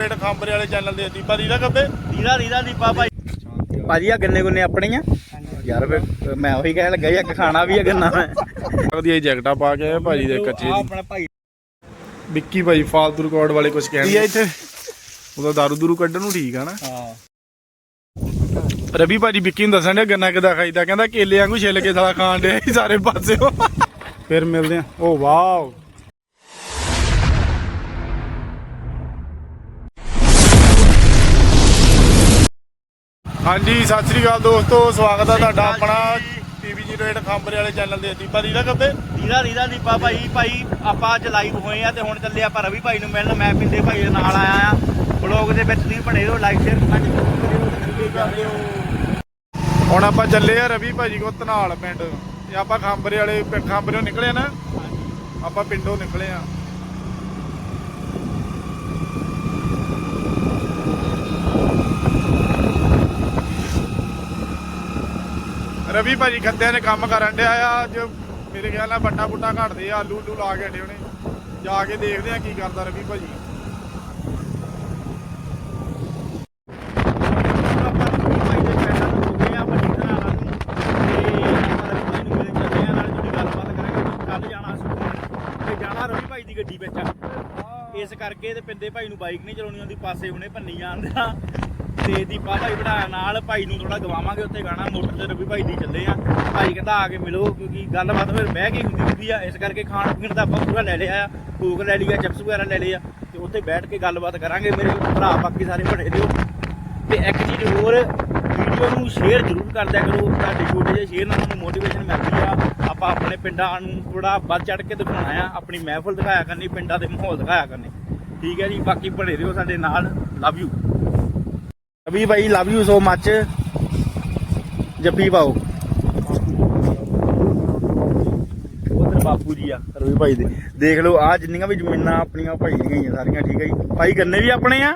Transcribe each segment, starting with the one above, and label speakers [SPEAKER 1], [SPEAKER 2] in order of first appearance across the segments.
[SPEAKER 1] Rate ਖਾਂਬਰੇ ਵਾਲੇ channel ਦੇ ਦੀਪਾ ਦੀ ਦਾ ਕੱਬੇ
[SPEAKER 2] ਰੀਦਾ ਰੀਦਾ ਦੀਪਾ ਭਾਈ। ਭਾਜੀ ਆ ਗੰਨੇ ਗੁੰਨੇ ਆਪਣੇ ਆ ਯਾਰ ਫਿਰ ਮੈਂ ਉਹੀ ਕਹਿਣ ਲੱਗਾ ਇੱਕ ਖਾਣਾ ਵੀ ਆ ਗੰਨਾ ਮੈਂ।
[SPEAKER 1] ਵਧੀਆ ਜੈਕਟਾਂ ਪਾ ਕੇ ਆਏ ਭਾਜੀ ਦੇ ਕੱਚੇ ਦੀ
[SPEAKER 2] ਆਪਣਾ ਭਾਈ।
[SPEAKER 1] ਵਿੱਕੀ ਭਾਈ ਫਾਲਤੂ ਰਿਕਾਰਡ ਵਾਲੇ ਕੁਝ ਕਹਿਣ ਆ ਇੱਥੇ? ਉਹਦਾ ਦਾਰੂ ਦੂਰੂ ਕੱਢਣ ਨੂੰ ਠੀਕ ਆ ਨਾ।
[SPEAKER 2] ਹਾਂ।
[SPEAKER 1] ਰਵੀ ਭਾਜੀ ਵਿੱਕੀ ਨੂੰ ਦੱਸਣ ਡਿਆ ਗੰਨਾ ਕਿਦਾ ਖਾਈਦਾ? ਕਹਿੰਦਾ ਕੇਲੇ ਵਾਂਗੂ ਛਿੱਲ ਕੇ ਸਾਲਾ ਖਾਣ ਡਿਆ ਸੀ ਸਾਰੇ ਪਾਸਿਓਂ। ਫਿਰ ਮਿਲਦੇ ਆ। ਓ ਵਾਓ। ਹਾਂਜੀ ਸਤਿ ਸ੍ਰੀ ਅਕਾਲ ਦੋਸਤੋ ਸਵਾਗਤ ਹੈ ਤੁਹਾਡਾ ਆਪਣਾ ਟੀਵੀ ਜੀ ਰੇਟ ਖਾਂਬਰੇ ਵਾਲੇ ਚੈਨਲ ਦੇ ਦੀਪਾ ਦੀ ਦਾ ਕੱਬੇ
[SPEAKER 2] ਰੀਦਾ ਰੀਦਾ ਦੀਪਾ ਭਾਈ ਭਾਈ ਆਪਾਂ ਅੱਜ ਲਾਈਵ ਹੋਏ ਆ ਤੇ ਹੁਣ ਚੱਲੇ ਆਪਾਂ ਰਵੀ ਭਾਈ ਨੂੰ ਮਿਲਣ। ਮੈਂ ਪਿੰਦੇ ਭਾਈ ਦੇ ਨਾਲ ਆਇਆ ਆ। ਬਲੌਗ ਦੇ ਵਿੱਚ ਤੁਸੀਂ ਬਣੇ ਰਹੋ ਲਾਈਕ ਸ਼ੇਅਰ ਕਮੈਂਟ ਕਰਿਓ
[SPEAKER 1] ਹੁਣ ਆਪਾਂ ਚੱਲੇ ਆ ਰਵੀ ਭਾਜੀ ਕੋ ਧਨਾਲ ਪਿੰਡ। ਤੇ ਆਪਾਂ ਖਾਂਬਰੇ ਵਾਲੇ ਖਾਂਬਰਿਓਂ ਨਿਕਲੇ ਨਾ? ਆਪਾਂ ਪਿੰਡੋਂ ਨਿਕਲੇ ਆ। ਰਵੀ ਭਾਜੀ ਖੱਤਿਆਂ ਨੇ ਕੰਮ ਕਰਨ ਡਿਆ ਆ, ਅੱਜ ਮੇਰੇ ਖਿਆਲ ਨਾਲ ਬੱਟਾ ਬੁੱਟਾ ਘੜਦੇ ਆ, ਆਲੂ ਉਲੂ ਲਾ ਕੇ ਹਟੇ ਉਹਨੇ ਜਾ ਕੇ ਦੇਖਦੇ ਆ ਕੀ ਕਰਦਾ ਰਵੀ ਭਾਜੀ।
[SPEAKER 2] ਇਸ ਕਰਕੇ ਤੇ ਪਿੰਦੇ ਭਾਈ ਨੂੰ ਬਾਈਕ ਨਹੀਂ ਚਲਾਉਣੀ ਆਉਂਦੀ, ਪਾਸੇ ਹੁਣੇ ਭੰਨੀ ਜਾਂਦਾ ਤੇ ਦੀਪਾ ਭਾਈ ਵੜਾ ਨਾਲ, ਭਾਈ ਨੂੰ ਥੋੜਾ ਗਵਾਵਾਂਗੇ ਉੱਥੇ ਗਾਣਾ, ਮੋਟਰ ਤੇ ਰਵੀ ਭਾਈ ਦੀ ਚੱਲੇ ਆ। ਭਾਈ ਕਹਿੰਦਾ ਆ ਕੇ ਮਿਲੋ, ਕਿਉਂਕਿ ਗੱਲਬਾਤ ਫਿਰ ਬਹਿ ਕੇ ਹੁੰਦੀ ਹੁੰਦੀ ਆ, ਇਸ ਕਰਕੇ ਖਾਣ ਪੀਣ ਦਾ ਆਪਾਂ ਪੂਰਾ ਲੈ ਲਿਆ ਆ, ਕੋਕ ਲੈ ਲਿਆ ਚਿਪਸ ਵਗੈਰਾ ਲੈ ਲਿਆ ਤੇ ਉੱਥੇ ਬੈਠ ਕੇ ਗੱਲਬਾਤ ਕਰਾਂਗੇ ਮੇਰੇ ਭਰਾ ਬਾਕੀ ਸਾਰੇ ਬਣੇ ਦਿਓ ਤੇ ਇੱਕ ਚੀਜ਼ ਹੋਰ, ਵੀਡੀਓ ਨੂੰ ਸ਼ੇਅਰ ਜ਼ਰੂਰ ਕਰਦਿਆ ਕਰੋ, ਤੁਹਾਡੇ ਛੋਟੇ ਜਿਹੇ ਸ਼ੇਅਰ ਨਾਲ ਸਾਨੂੰ ਮੋਟੀਵੇਸ਼ਨ ਮਿਲਦੀ ਆ। ਆਪਾਂ ਆਪਣੇ ਪਿੰਡਾਂ ਨੂੰ ਥੋੜਾ ਵੱਧ ਚੜ ਕੇ ਦਿਖਾਉਣਾ ਆ, ਆਪਣੀ ਮਹਿਫਲ ਦਿਖਾਇਆ ਕਰਨੀ, ਪਿੰਡਾਂ ਦੇ ਮਾਹੌਲ ਦਿਖਾਇਆ ਕਰਨੇ। ਠੀਕ ਹੈ ਜੀ, ਬਾਕੀ ਬਣੇ ਰਹੋ ਸਾਡੇ ਨਾਲ ਲਵ ਯੂ ਅਭੀ ਭਾਈ ਲਵ ਯੂ ਸੋ ਮੱਚ ਜੱਫੀ ਪਾਓ। ਉਧਰ ਬਾਪੂ ਜੀ ਆ। ਰਵੀ ਭਾਈ ਦੇ। ਦੇਖ ਲਓ ਆ ਜਿੰਨੀਆਂ ਵੀ ਜ਼ਮੀਨਾਂ ਆਪਣੀਆਂ ਭਾਈ ਦੀਆਂ ਹੀ ਆ ਸਾਰੀਆਂ ਠੀਕ ਹੈ ਜੀ। ਭਾਈ ਗੰਨੇ ਵੀ ਆਪਣੇ ਆ?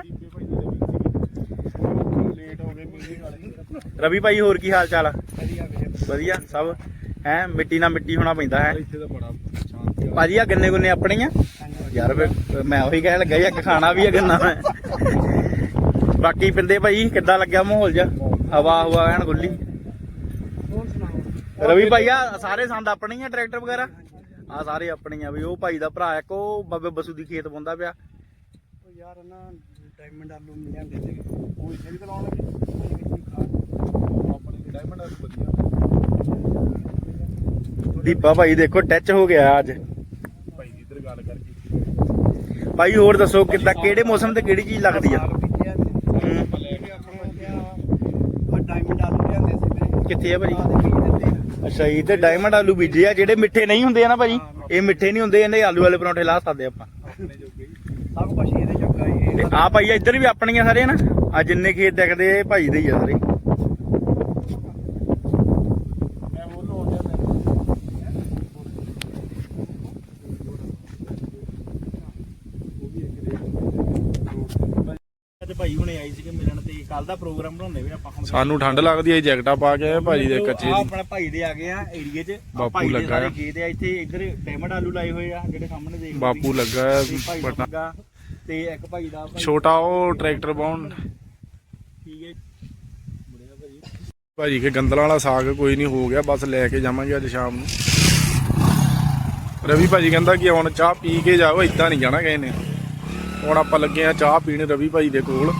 [SPEAKER 2] ਰਵੀ ਭਾਈ ਹੋਰ ਕੀ ਹਾਲ ਚਾਲ ਆ? ਵਧੀਆ ਸਭ। ਹੈ ਮਿੱਟੀ ਨਾਲ ਮਿੱਟੀ ਹੋਣਾ ਪੈਂਦਾ ਹੈ। ਭਾਜੀ ਆ ਗੰਨੇ ਗੁੰਨੇ ਆਪਣੇ ਆ? ਯਾਰ ਮੈਂ ਉਹੀ ਕਹਿਣ ਲੱਗਾ ਜੀ ਇੱਕ ਖਾਣਾ ਵੀ ਆ ਗੰਨਾ ਮੈਂ। ਬਾਕੀ ਪਿੰਦੇ ਭਾਈ ਕਿੱਦਾਂ ਲੱਗਿਆ ਮਾਹੌਲ ਜਿਹਾ? ਹਵਾ ਹਵਾ ਐਨ ਖੁੱਲੀ। ਰਵੀ ਭਾਈ ਆ ਸਾਰੇ ਸੰਦ ਆਪਣੇ ਹੀ ਆ ਟਰੈਕਟਰ ਵਗੈਰਾ? ਆ ਸਾਰੇ ਆਪਣੇ ਆ ਵੀ ਉਹ ਭਾਈ ਦਾ ਭਰਾ ਇੱਕ ਉਹ ਬਾਬੇ ਬਸੂ ਦੀ ਖੇਤ ਪਾਉਂਦਾ ਪਿਆ।
[SPEAKER 3] ਯਾਰ ਨਾ ਡਾਇਮੰਡ ਆਲੂ ਮਿਲਿਆ ਦੇ ਦੇ
[SPEAKER 1] ਉਹ ਇੱਥੇ ਵੀ ਚਲਾਉਣ ਲੱਗੇ। ਆਪਣੇ ਡਾਇਮੰਡ ਆ ਵਧੀਆ।
[SPEAKER 2] ਦੀਪਾ ਭਾਈ ਦੇਖੋ ਟੱਚ ਹੋ ਗਿਆ ਅੱਜ।
[SPEAKER 1] ਭਾਈ ਇੱਧਰ ਗੱਲ ਕਰਕੇ।
[SPEAKER 2] ਭਾਈ ਹੋਰ ਦੱਸੋ ਕਿੱਦਾਂ ਕਿਹੜੇ ਮੌਸਮ ਤੇ ਕਿਹੜੀ ਚੀਜ਼ ਲੱਗਦੀ ਆ।
[SPEAKER 1] ਆਪਾਂ ਲੈ ਕੇ ਆਪਾਂ
[SPEAKER 3] ਆ ਡਾਇਮੰਡ ਆਲੂ ਲਿਆਂਦੇ ਸੀ ਵੀਰੇ
[SPEAKER 2] ਕਿੱਥੇ ਆ ਭਾਜੀ?
[SPEAKER 3] ਆ ਦੇ ਬੀਜ ਦਿੰਦੇ ਆ।
[SPEAKER 2] ਅੱਛਾ ਜੀ ਤੇ ਡਾਇਮੰਡ ਆਲੂ ਬੀਜੇ ਆ ਜਿਹੜੇ ਮਿੱਠੇ ਨਹੀਂ ਹੁੰਦੇ ਆ ਨਾ ਭਾਜੀ? ਇਹ ਮਿੱਠੇ ਨਹੀਂ ਹੁੰਦੇ ਇਹਨੇ ਆਲੂ ਵਾਲੇ ਪਰੌਂਠੇ ਲਾ ਸਕਦੇ ਆਪਾਂ।
[SPEAKER 1] ਆਪਣੇ ਜੋਗੇ
[SPEAKER 3] ਸਭ ਕੁਝ ਇਹਦੇ ਜੋਗਾ ਹੀ
[SPEAKER 2] ਤੇ
[SPEAKER 3] ਇਹ
[SPEAKER 2] ਆ ਭਾਈ ਇੱਧਰ ਵੀ ਆਪਣੀਆਂ ਸਾਰੇ ਨਾ? ਆ ਜਿੰਨੇ ਖੇਤ ਦਿਖਦੇ ਆ ਇਹ ਭਾਈ ਦੇ ਹੀ ਆ ਸਾਰੇ
[SPEAKER 1] ਮੈਂ ਉਹ ਲੋੜ ਜਾਂਦਾ
[SPEAKER 2] ਤੇ ਭਾਈ ਹੁਣੇ ਆਈ ਸੀਗੇ ਮਿਲਣ ਤੇ ਕੱਲ ਦਾ ਪ੍ਰੋਗਰਾਮ ਬਣਾਉਂਦੇ ਵੀ ਆਪਾਂ ਹੁਣ
[SPEAKER 1] ਸਾਨੂੰ ਠੰਡ ਲੱਗਦੀ ਹੈ ਜੈਕਟਾਂ ਪਾ ਕੇ ਆਏ ਭਾਜੀ ਦੇ ਕੱਚੇ
[SPEAKER 2] ਆਹ
[SPEAKER 1] ਦੀ
[SPEAKER 2] ਆਪਣਾ ਭਾਈ ਦੇ ਆ ਗਏ ਆ ਏਰੀਏ 'ਚ। ਆਹ
[SPEAKER 1] ਬਾਪੂ
[SPEAKER 2] ਭਾਈ ਦੇ
[SPEAKER 1] ਲੱਗਾ
[SPEAKER 2] ਸਾਰੇ
[SPEAKER 1] ਆ।
[SPEAKER 2] ਖੇਤ ਆ ਇੱਥੇ ਇੱਧਰ ਡਾਇਮੰਡ ਆਲੂ ਲਾਏ ਹੋਏ ਆ ਜਿਹੜੇ ਸਾਹਮਣੇ ਦੇਖ
[SPEAKER 1] ਬਾਪੂ। ਲੱਗਾ ਹੈ
[SPEAKER 2] ਭਾਈ
[SPEAKER 1] ਬਟਨਾ
[SPEAKER 2] ਤੇ ਇੱਕ ਭਾਈ ਦਾ ਭਾਈ
[SPEAKER 1] ਛੋਟਾ ਉਹ ਟਰੈਕਟਰ ਬਾਉਣ
[SPEAKER 2] ਠੀਕ ਹੈ। ਬੜਿਆ ਭਾਈ।
[SPEAKER 1] ਭਾਜੀ ਕੇ ਗੰਦਲਾਂ ਵਾਲਾ ਸਾਗ ਕੋਈ ਨਹੀਂ ਹੋ ਗਿਆ ਬਸ ਲੈ ਕੇ ਜਾਵਾਂਗੇ ਅੱਜ ਸ਼ਾਮ ਨੂੰ। ਰਵੀ ਭਾਜੀ ਕਹਿੰਦਾ ਕਿ ਹੁਣ ਚਾਹ ਪੀ ਕੇ ਜਾਓ ਇਦਾਂ ਨਹੀਂ ਜਾਣਾ ਕਿਸੇ ਨੇ। ਹੁਣ ਆਪਾਂ ਲੱਗੇ ਆ ਚਾਹ ਪੀਣ ਰਵੀ ਭਾਜੀ ਦੇ ਕੋਲ।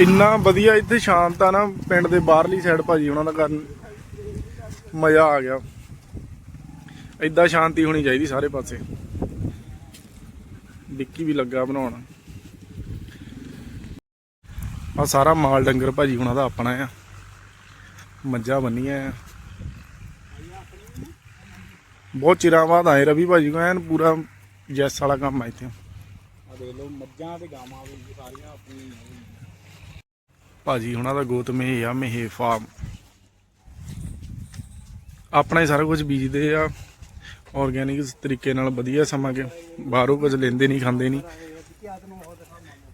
[SPEAKER 1] ਇੰਨਾ ਵਧੀਆ, ਇੱਥੇ ਸ਼ਾਂਤ ਆ ਨਾ, ਪਿੰਡ ਦੇ ਬਾਹਰਲੀ ਸਾਈਡ ਭਾਜੀ, ਉਹਨਾਂ ਦਾ ਕਰਨ ਮਜ਼ਾ ਆ ਗਿਆ। ਇਦਾਂ ਸ਼ਾਂਤੀ ਹੋਣੀ ਚਾਹੀਦੀ ਸਾਰੇ ਪਾਸੇ। ਵਿੱਕੀ ਵੀ ਲੱਗਾ ਬਣਾਉਣ। ਆ ਸਾਰਾ ਮਾਲ ਡੰਗਰ ਭਾਜੀ ਹੁਣਾਂ ਦਾ ਆਪਣਾ ਆ। ਮੱਝਾਂ ਬੰਨੀਆਂ ਆ। ਬਹੁਤ ਚਿਰਾਂ ਬਾਅਦ ਆਏ ਰਵੀ ਭਾਜੀ ਕੋ ਐਨ ਪੂਰਾ ਜੈਸ ਵਾਲਾ ਕੰਮ ਆ ਇੱਥੇ।
[SPEAKER 2] ਆ ਦੇਖ ਲਓ, ਮੱਝਾਂ ਤੇ ਗਾਵਾਂ ਵੀ ਸਾਰੀਆਂ ਆਪਣੀਆਂ
[SPEAKER 1] ਭਾਜੀ ਹੁਣਾਂ ਦਾ ਗੋਤ ਮੇ ਆ ਮੇ ਫਾਰਮ ਆਪਣਾ ਹੀ ਸਾਰਾ ਕੁਝ ਬੀਜਦੇ ਆ। ਆਰਗੈਨਿਕ ਤਰੀਕੇ ਨਾਲ ਵਧੀਆ ਸਮਾਂ ਕੇ ਬਾਹਰੋਂ ਕੁਝ ਲੈਂਦੇ ਨਹੀਂ ਖਾਂਦੇ ਨਹੀਂ।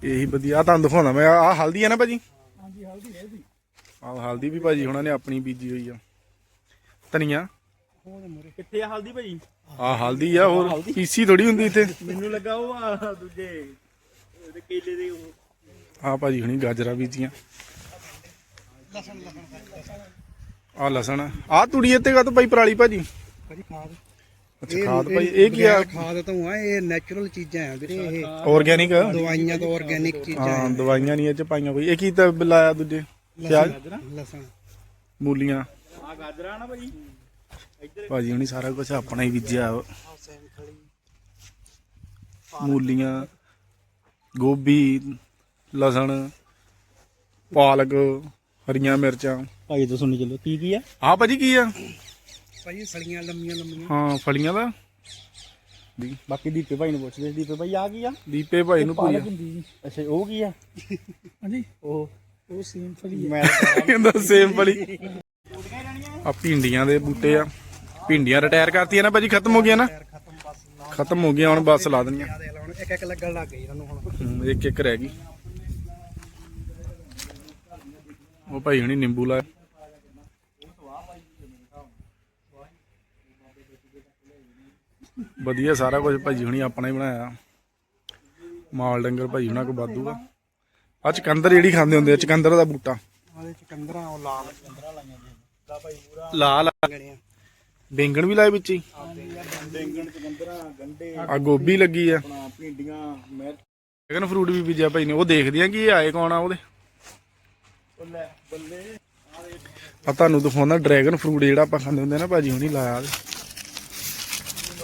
[SPEAKER 1] ਇਹੀ ਵਧੀਆ। ਤੁਹਾਨੂੰ ਦਿਖਾਉਣਾ ਮੈਂ। ਆ ਹਲਦੀ ਆ ਨਾ ਭਾਜੀ?
[SPEAKER 3] ਹਾਂਜੀ ਹਲਦੀ ਹਲਦੀ
[SPEAKER 1] ਆਹ ਹਲਦੀ ਵੀ ਭਾਜੀ ਹੁਣਾਂ ਨੇ ਆਪਣੀ ਬੀਜੀ ਹੋਈ ਆ। ਧਨੀਆ?
[SPEAKER 2] ਕਿੱਥੇ ਆ ਹਲਦੀ ਭਾਜੀ?
[SPEAKER 1] ਆ ਹਲਦੀ ਆ ਹੋਰ ਪੀਸੀ ਥੋੜੀ ਹੁੰਦੀ ਇੱਥੇ।
[SPEAKER 2] ਮੈਨੂੰ ਲੱਗਾ ਉਹ ਆ ਦੂਜੇ ਕੇਲੇ ਦੇ ਉਹ
[SPEAKER 1] ਆ ਭਾਜੀ ਹੁਣੀ ਗਾਜਰਾਂ ਬੀਜੀਆਂ। ਆ ਲਸਣ। ਆ ਤੂੜੀ ਇੱਥੇ ਕਾ ਭਾਈ ਪਰਾਲੀ ਭਾਜੀ?
[SPEAKER 3] ਭਾਜੀ ਖਾਦ।
[SPEAKER 1] ਅੱਛਾ ਖਾਦ ਭਾਈ ਇਹ ਕੀ ਆ?
[SPEAKER 3] ਖਾਦ ਤਾਂ ਆ ਇਹ ਨੈਚੁਰਲ ਚੀਜ਼ਾਂ ਆ ਵੀਰੇ ਇਹ।
[SPEAKER 1] ਆਰਗੈਨਿਕ
[SPEAKER 3] ਦਵਾਈਆਂ ਤੋਂ ਆਰਗੈਨਿਕ ਚੀਜ਼ਾਂ
[SPEAKER 1] ਹਾਂ ਦਵਾਈਆਂ ਨਹੀਂ ਇਹ ਚ ਪਾਈਆਂ ਕੋਈ। ਇਹ ਕੀ ਤਾਂ ਲਾਇਆ ਦੂਜੇ? ਪਿਆਜ਼?
[SPEAKER 3] ਲਸਣ।
[SPEAKER 1] ਮੂਲੀਆਂ।
[SPEAKER 2] ਆ ਗਾਜਰਾਂ ਨਾ ਭਾਈ ਇੱਧਰ।
[SPEAKER 1] ਭਾਜੀ ਹੁਣੀ ਸਾਰਾ ਕੁਝ ਆਪਣਾ ਹੀ ਬੀਜਿਆ। ਮੂਲੀਆਂ ਗੋਭੀ ਲਸਣ ਪਾਲਕ ਹਰੀਆਂ ਮਿਰਚਾਂ।
[SPEAKER 2] ਭਾਈ ਤੋਂ ਸੁਣੀ ਚੱਲੋ ਕੀ ਕੀ ਆ?
[SPEAKER 1] ਆ ਭਾਜੀ ਕੀ ਆ?
[SPEAKER 3] ਭਾਜੀ ਸੜੀਆਂ ਲੰਮੀਆਂ ਲੰਮੀਆਂ।
[SPEAKER 1] ਹਾਂ ਫਲੀਆਂ ਦਾ।
[SPEAKER 2] ਬਾਕੀ ਦੀਪੇ ਭਾਈ ਨੂੰ ਪੁੱਛਦੇ ਦੀਪੇ ਭਾਈ ਆ ਕੀ ਆ?
[SPEAKER 1] ਦੀਪੇ ਭਾਈ ਨੂੰ ਪੂਰੀ
[SPEAKER 2] ਅੱਛਾ ਉਹ ਕੀ ਆ?
[SPEAKER 3] ਹਾਂਜੀ।
[SPEAKER 2] ਉਹ
[SPEAKER 3] ਉਹ ਸੇਮ ਫਲੀ
[SPEAKER 2] ਮੈਂ
[SPEAKER 1] ਕਹਿੰਦਾ ਸੇਮ ਫਲੀ। ਆ ਭਿੰਡੀਆਂ ਦੇ ਬੂਟੇ ਆ। ਭਿੰਡੀਆਂ ਰਿਟਾਇਰ ਕਰਤੀਆਂ ਨਾ ਭਾਜੀ ਖਤਮ ਹੋ ਗਈਆਂ ਨਾ।
[SPEAKER 3] ਖਤਮ
[SPEAKER 1] ਹੋ ਗਈਆਂ ਹੁਣ ਬਸ ਲਾ ਦੇਣੀਆਂ
[SPEAKER 3] ਦੇ ਇੱਕ ਇੱਕ ਲੱਗਣ ਲੱਗ ਗਈ ਇਹਨਾਂ ਨੂੰ ਹੁਣ।
[SPEAKER 1] ਇੱਕ ਇੱਕ ਰਹਿ ਗਈ। ਉਹ ਭਾਈ ਹੁਣੀ ਨਿੰਬੂ ਲਾਇਆ ਵਧੀਆ ਸਾਰਾ ਕੁਝ ਭਾਜੀ ਹੁਣੀ ਆਪਣਾ ਹੀ ਬਣਾਇਆ। ਮਾਲ ਡੰਗਰ ਭਾਜੀ ਹੁਣਾਂ ਕੋ ਵਾਧੂ ਆ। ਆ ਚਕੰਦਰ ਜਿਹੜੀ ਖਾਂਦੇ ਹੁੰਦੇ ਆ ਚਕੰਦਰ ਦਾ ਬੂਟਾ।
[SPEAKER 3] ਉਹ ਲਾਲ
[SPEAKER 1] ਲਾਲ
[SPEAKER 3] ਗਣੀਆਂ
[SPEAKER 1] ਬੈਂਗਣ ਵੀ ਲਾਏ ਵਿੱਚ ਹੀ।
[SPEAKER 2] ਬੈਂਗਣ ਚਕੰਦਰਾ ਗੰਡੇ।
[SPEAKER 1] ਆ ਗੋਭੀ ਲੱਗੀ ਆ।
[SPEAKER 2] ਆਪਣਾ ਭਿੰਡੀਆਂ
[SPEAKER 1] ਡਰੈਗਨ ਫਰੂਟ ਵੀ ਬੀਜਿਆ ਭਾਈ ਨੇ। ਉਹ ਦੇਖਦੇ ਆ ਕਿ ਇਹ ਆਏ ਕੌਣ ਆ ਉਹਦੇ। ਆ ਤੁਹਾਨੂੰ ਦਿਖਾਉਂਦਾ ਡਰੈਗਨ ਫਰੂਟ ਜਿਹੜਾ ਆਪਾਂ ਖਾਂਦੇ ਹੁੰਦੇ ਨਾ ਭਾਜੀ ਹੁਣੀ ਲਾਇਆ।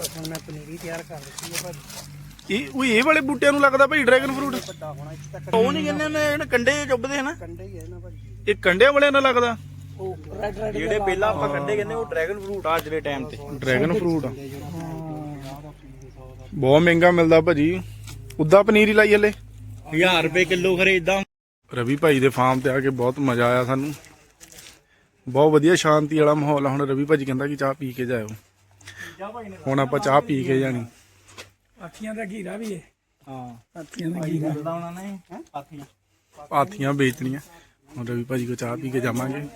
[SPEAKER 3] ਹੁਣ ਮੈਂ ਪਨੀਰੀ ਤਿਆਰ ਕਰ ਦਿੱਤੀ ਹੈ ਭਾਜੀ
[SPEAKER 1] ਇਹ ਉਹ ਇਹ ਵਾਲੇ ਬੂਟਿਆਂ ਨੂੰ ਲੱਗਦਾ ਭਾਈ ਡਰੈਗਨ ਫਰੂਟ?
[SPEAKER 3] ਵੱਡਾ ਹੋਣਾ ਇੱਥੇ ਤੱਕ
[SPEAKER 2] ਉਹ ਨਹੀਂ ਕਹਿੰਦੇ ਨੇ ਇਹਨੇ ਕੰਡੇ ਚੁੱਭਦੇ ਹਨ?
[SPEAKER 3] ਕੰਡੇ ਹੀ ਹੈ ਨਾ ਭਾਜੀ
[SPEAKER 1] ਇਹ ਕੰਡਿਆਂ ਵਾਲਿਆਂ ਨਾਲ ਲੱਗਦਾ?
[SPEAKER 3] ਉਹ ਰੈਡ ਰੈਡ
[SPEAKER 2] ਜਿਹੜੇ ਪਹਿਲਾਂ ਆਪਾਂ ਕੰਡੇ ਕਹਿੰਦੇ ਉਹ ਡਰੈਗਨ ਫਰੂਟ ਆ ਅੱਜ ਦੇ ਟਾਈਮ ਤੇ।
[SPEAKER 1] ਡਰੈਗਨ ਫਰੂਟ ਬਹੁਤ ਮਹਿੰਗਾ ਮਿਲਦਾ ਭਾਜੀ। ਉਦਾਂ ਪਨੀਰ ਹੀ ਲਾਈ ਹਲੇ?
[SPEAKER 2] 1000 ਰੁਪਏ ਕਿਲੋ ਖਰੇ ਇਦਾਂ
[SPEAKER 1] ਰਵੀ ਭਾਈ ਦੇ ਫਾਰਮ ਤੇ ਆ ਕੇ ਬਹੁਤ ਮਜ਼ਾ ਆਇਆ ਸਾਨੂੰ। ਬਹੁਤ ਵਧੀਆ ਸ਼ਾਂਤੀ ਵਾਲਾ ਮਾਹੌਲ ਆ। ਹੁਣ ਰਵੀ ਭਾਜੀ ਕਹਿੰਦਾ ਕਿ ਚਾਹ ਪੀ ਕੇ ਜਾਇਓ। ਹੁਣ ਆਪਾਂ ਚਾਹ ਪੀ ਕੇ ਜਾਣੀ।
[SPEAKER 3] ਅੱਖੀਆਂ ਦਾ ਘੀਰਾ ਵੀ ਹੈ
[SPEAKER 2] ਹਾਂ।
[SPEAKER 3] ਅੱਖੀਆਂ ਦਾ
[SPEAKER 2] ਭਾਈ ਮਿਲਦਾ ਉਹਨਾਂ ਨੇ ਪਾਥੀਆਂ
[SPEAKER 1] ਪਾਥੀਆਂ ਵੇਚਣੀਆਂ। ਹੁਣ ਰਵੀ ਭਾਜੀ ਕੋ ਚਾਹ ਪੀ ਕੇ ਜਾਵਾਂਗੇ।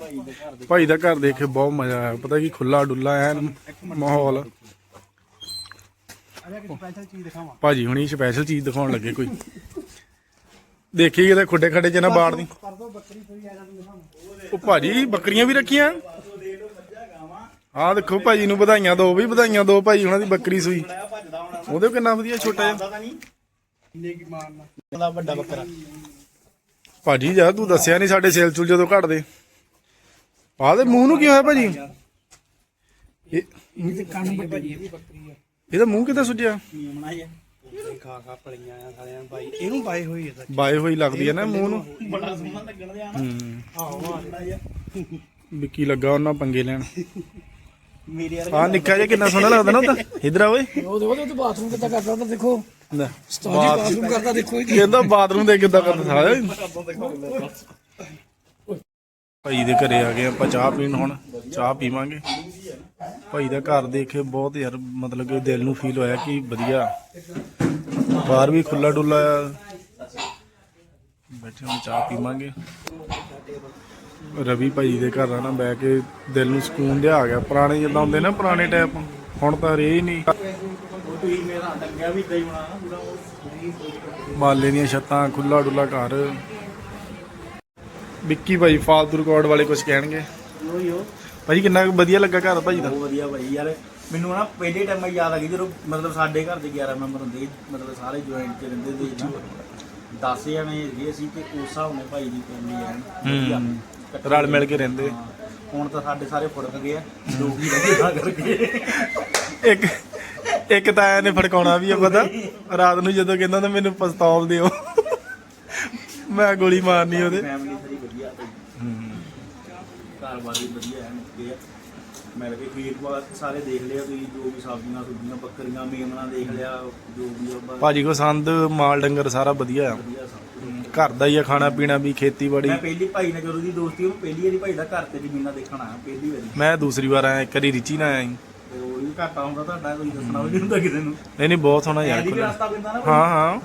[SPEAKER 1] ਭਾਈ ਦਾ ਘਰ ਦੇਖ ਕੇ ਬਹੁਤ ਮਜ਼ਾ ਆਇਆ। ਪਤਾ ਕੀ ਖੁੱਲਾ ਡੁੱਲਾ ਐਨ ਮਾਹੌਲ।
[SPEAKER 3] ਅਰੇ ਕਿ ਸਪੈਸ਼ਲ ਚੀਜ਼ ਦਿਖਾਵਾਂ।
[SPEAKER 1] ਭਾਜੀ ਹੁਣੀ ਸਪੈਸ਼ਲ ਚੀਜ਼ ਦਿਖਾਉਣ ਲੱਗੇ ਕੋਈ। ਦੇਖੀ ਕਿਤੇ ਖੁੱਡੇ ਖੱਡੇ ਚ ਨਾ ਬਾੜਦੀ
[SPEAKER 3] ਕਰ ਦੋ ਬੱਕਰੀ ਕੋਈ ਆ ਜਾਂਦੀ ਦਿਖਾਵਾਂ
[SPEAKER 1] ਉਹ ਭਾਜੀ ਬੱਕਰੀਆਂ ਵੀ ਰੱਖੀਆਂ। ਆਹ ਦੇਖੋ ਭਾਜੀ ਨੂੰ ਵਧਾਈਆਂ ਦੋ ਵੀ ਵਧਾਈਆਂ ਦੋ ਭਾਜੀ ਉਹਨਾਂ ਦੀ ਬੱਕਰੀ ਸੂਈ। ਉਹਦੇ ਕਿੰਨਾ ਵਧੀਆ ਛੋਟਾ ਜਿਹਾ।
[SPEAKER 2] ਪਤਾ ਨਹੀਂ
[SPEAKER 3] ਕਿੰਨੇ ਕੀ ਮਾਰਨਾ
[SPEAKER 2] ਉਹਦਾ ਵੱਡਾ ਬੱਕਰਾ।
[SPEAKER 1] ਭਾਜੀ ਯਾਰ ਤੂੰ ਦੱਸਿਆ ਨਹੀਂ ਸਾਡੇ ਸੇਲ ਚੁਲ ਜਦੋਂ ਘਟਦੇ। ਆਹ ਦੇ ਮੂੰਹ ਨੂੰ ਕੀ ਹੋਇਆ ਭਾਜੀ? ਇਹ
[SPEAKER 3] ਇਹ ਤੇ ਕੰਨ ਵੱਡੀ ਇਹ ਵੀ ਬੱਕਰੀ ਆ
[SPEAKER 1] ਇਹਦਾ ਮੂੰਹ ਕਿੱਦਾਂ ਸੁੱਜਿਆ?
[SPEAKER 2] ਹੀ ਆ?
[SPEAKER 3] ਇਹ ਖਾ ਖਾ ਪਲੀਆਂ ਆ ਸਾਰਿਆਂ ਨੂੰ ਬਾਈ। ਇਹਨੂੰ ਬਾਈ ਹੋਈ ਹੈ ਸੱਚ।
[SPEAKER 1] ਬਾਏ ਹੋਈ ਲੱਗਦੀ ਹੈ ਨਾ ਮੂੰਹ ਨੂੰ।
[SPEAKER 2] ਬੜਾ ਸੋਹਣਾ ਲੱਗਣ ਦਿਆ ਨਾ।
[SPEAKER 1] ਹੂੰ।
[SPEAKER 3] ਆਹੋ ਆ
[SPEAKER 1] ਵਿੱਕੀ ਲੱਗਾ ਉਹਨਾਂ ਪੰਗੇ ਲੈਣ।
[SPEAKER 2] ਮੇਰੇ ਯਾਰ
[SPEAKER 1] ਆਹ ਨਿੱਕਾ ਜਿਹਾ ਕਿੰਨਾ ਸੋਹਣਾ ਲੱਗਦਾ ਨਾ ਉਹਦਾ ਇਧਰ ਆ ਓਏ।
[SPEAKER 3] ਉਹ ਦੇਖੋ ਤੇ ਬਾਥਰੂਮ ਕਿੱਦਾਂ ਕਰਦਾ ਉਹਦਾ ਦੇਖੋ।
[SPEAKER 1] ਲੈ,
[SPEAKER 3] ਬਾਥਰੂਮ। ਕਰਦਾ ਦੇਖੋ ਇਹ
[SPEAKER 1] ਕਹਿੰਦਾ ਬਾਥਰੂਮ ਦੇ ਕਿੱਦਾਂ ਕਰਦਾ ਸਾਰਾ। ਭਾਈ ਦੇ ਘਰੇ ਆ ਗਏ ਆਪਾਂ ਚਾਹ ਪੀਣ ਹੁਣ। ਚਾਹ ਪੀਵਾਂਗੇ। ਭਾਈ ਦਾ ਘਰ ਦੇਖ ਕੇ ਬਹੁਤ ਯਾਰ ਮਤਲਬ ਕਿ ਦਿਲ ਨੂੰ ਫੀਲ ਹੋਇਆ ਕਿ ਵਧੀਆ। ਬਾਹਰ ਵੀ ਖੁੱਲਾ ਡੁੱਲਾ ਆ। ਬੈਠੇ ਹੁਣ ਚਾਹ ਪੀਵਾਂਗੇ। ਰਵੀ ਭਾਈ ਦੇ ਘਰ ਆ ਨਾ ਬਹਿ ਕੇ ਦਿਲ ਨੂੰ ਸਕੂਨ ਜਿਹਾ ਆ ਗਿਆ। ਪੁਰਾਣੇ ਜਿੱਦਾਂ ਹੁੰਦੇ ਨਾ ਪੁਰਾਣੇ ਟਾਈਪ। ਹੁਣ ਤਾਂ ਰਹੇ ਹੀ ਨਹੀਂ। ਮਾਲੇ ਦੀਆਂ ਛੱਤਾਂ ਖੁੱਲਾ ਡੁੱਲਾ ਘਰ। ਵਿੱਕੀ ਭਾਈ ਫਾਲਤੂ ਰਿਕਾਰਡ ਵਾਲੇ ਕੁਝ ਕਹਿਣਗੇ? ਭਾਈ ਕਿੰਨਾ ਵਧੀਆ ਲੱਗਾ ਘਰ ਭਾਈ ਦਾ?
[SPEAKER 2] ਬਹੁਤ ਵਧੀਆ ਭਾਈ ਯਾਰ। ਮੈਨੂੰ ਨਾ ਪਹਿਲੇ ਟਾਈਮ ਯਾਦ ਆ ਗਈ ਜਦੋਂ ਮਤਲਬ ਸਾਡੇ ਘਰ ਦੇ 11 ਮੈਂਬਰ ਹੁੰਦੇ ਸੀ, ਮਤਲਬ ਸਾਰੇ ਜੁਆਇੰਟ ਚ ਰਹਿੰਦੇ ਸੀ ਨਾ। 10 ਜਣੇ ਹੈਗੇ ਸੀ ਤੇ ਉਸ ਹਿਸਾਬ ਨਾਲ ਭਾਈ ਦੀ ਫੈਮਿਲੀ ਐਨ ਵਧੀਆ। ਇਕੱਠੇ
[SPEAKER 1] ਰਲ ਮਿਲ ਕੇ ਰਹਿੰਦੇ।
[SPEAKER 2] ਹਾਂ। ਹੁਣ ਤਾਂ ਸਾਡੇ ਸਾਰੇ ਫੁੜਕ ਗਏ ਆ ਲੋਕ ਹੀ ਰਹਿੰਦੇ ਨਾ ਕਰਕੇ।
[SPEAKER 1] ਇੱਕ ਇੱਕ ਤਾਂ ਆਇਆ ਨੇ ਫੜਕਾਉਣਾ ਵੀ ਆ ਪਤਾ। ਰਾਤ ਨੂੰ ਜਦੋਂ ਕਹਿੰਦਾ ਤਾਂ ਮੈਨੂੰ ਪਿਸਤੌਲ ਦਿਓ। ਮੈਂ ਗੋਲੀ ਮਾਰਨੀ ਉਹਦੇ।
[SPEAKER 2] ਫੈਮਿਲੀ ਸਾਰੀ ਵਧੀਆ ਭਾਈ। ਘਰ ਵਾਲੀ ਵਧੀਆ ਐਨ ਓਕੇ ਆ। ਮਿਲ ਕੇ ਖੀਰ ਬਾਤ ਸਾਰੇ ਦੇਖ ਲਿਆ ਤੁਸੀਂ ਜੋ ਵੀ ਸਬਜ਼ੀਆਂ ਸੁਬਜ਼ੀਆਂ ਬੱਕਰੀਆਂ ਮੇਮਣਾ ਦੇਖ ਲਿਆ ਜੋ ਵੀ ਆ ਬਸ।
[SPEAKER 1] ਭਾਜੀ ਕੋ ਸੰਦ ਮਾਲ ਡੰਗਰ ਸਾਰਾ ਵਧੀਆ ਆ।
[SPEAKER 2] ਵਧੀਆ ਸਭ ਕੁਝ
[SPEAKER 1] ਘਰ ਦਾ ਹੀ ਆ ਖਾਣਾ ਪੀਣਾ ਵੀ ਖੇਤੀਬਾੜੀ।
[SPEAKER 2] ਮੈਂ ਪਹਿਲੀ ਭਾਈ ਨਾਲ ਜਦੋਂ ਦੀ ਦੋਸਤੀ ਉਹ ਪਹਿਲੀ ਵਾਰੀ ਭਾਈ ਦਾ ਘਰ ਤੇ ਜ਼ਮੀਨਾਂ ਦੇਖਣ ਆਇਆ ਪਹਿਲੀ ਵਾਰੀ।
[SPEAKER 1] ਮੈਂ ਦੂਸਰੀ ਵਾਰ ਆਇਆ ਇੱਕ ਵਾਰੀ ਰਿਚੀ ਨਾਲ ਆਇਆ ਸੀ।
[SPEAKER 2] ਤੇ ਉਹ ਵੀ ਘਾਟਾ ਹੁੰਦਾ ਤੁਹਾਡਾ ਕੋਈ ਦੱਸਣਾ ਵੀ ਨਹੀਂ ਹੁੰਦਾ ਕਿਸੇ ਨੂੰ।
[SPEAKER 1] ਨਹੀਂ ਨਹੀਂ ਬਹੁਤ ਸੋਹਣਾ ਯਾਰ
[SPEAKER 2] ਐਡੀ ਵੀ। ਰਸਤਾ ਪੈਂਦਾ ਨਾ
[SPEAKER 1] ਹਾਂ ਹਾਂ।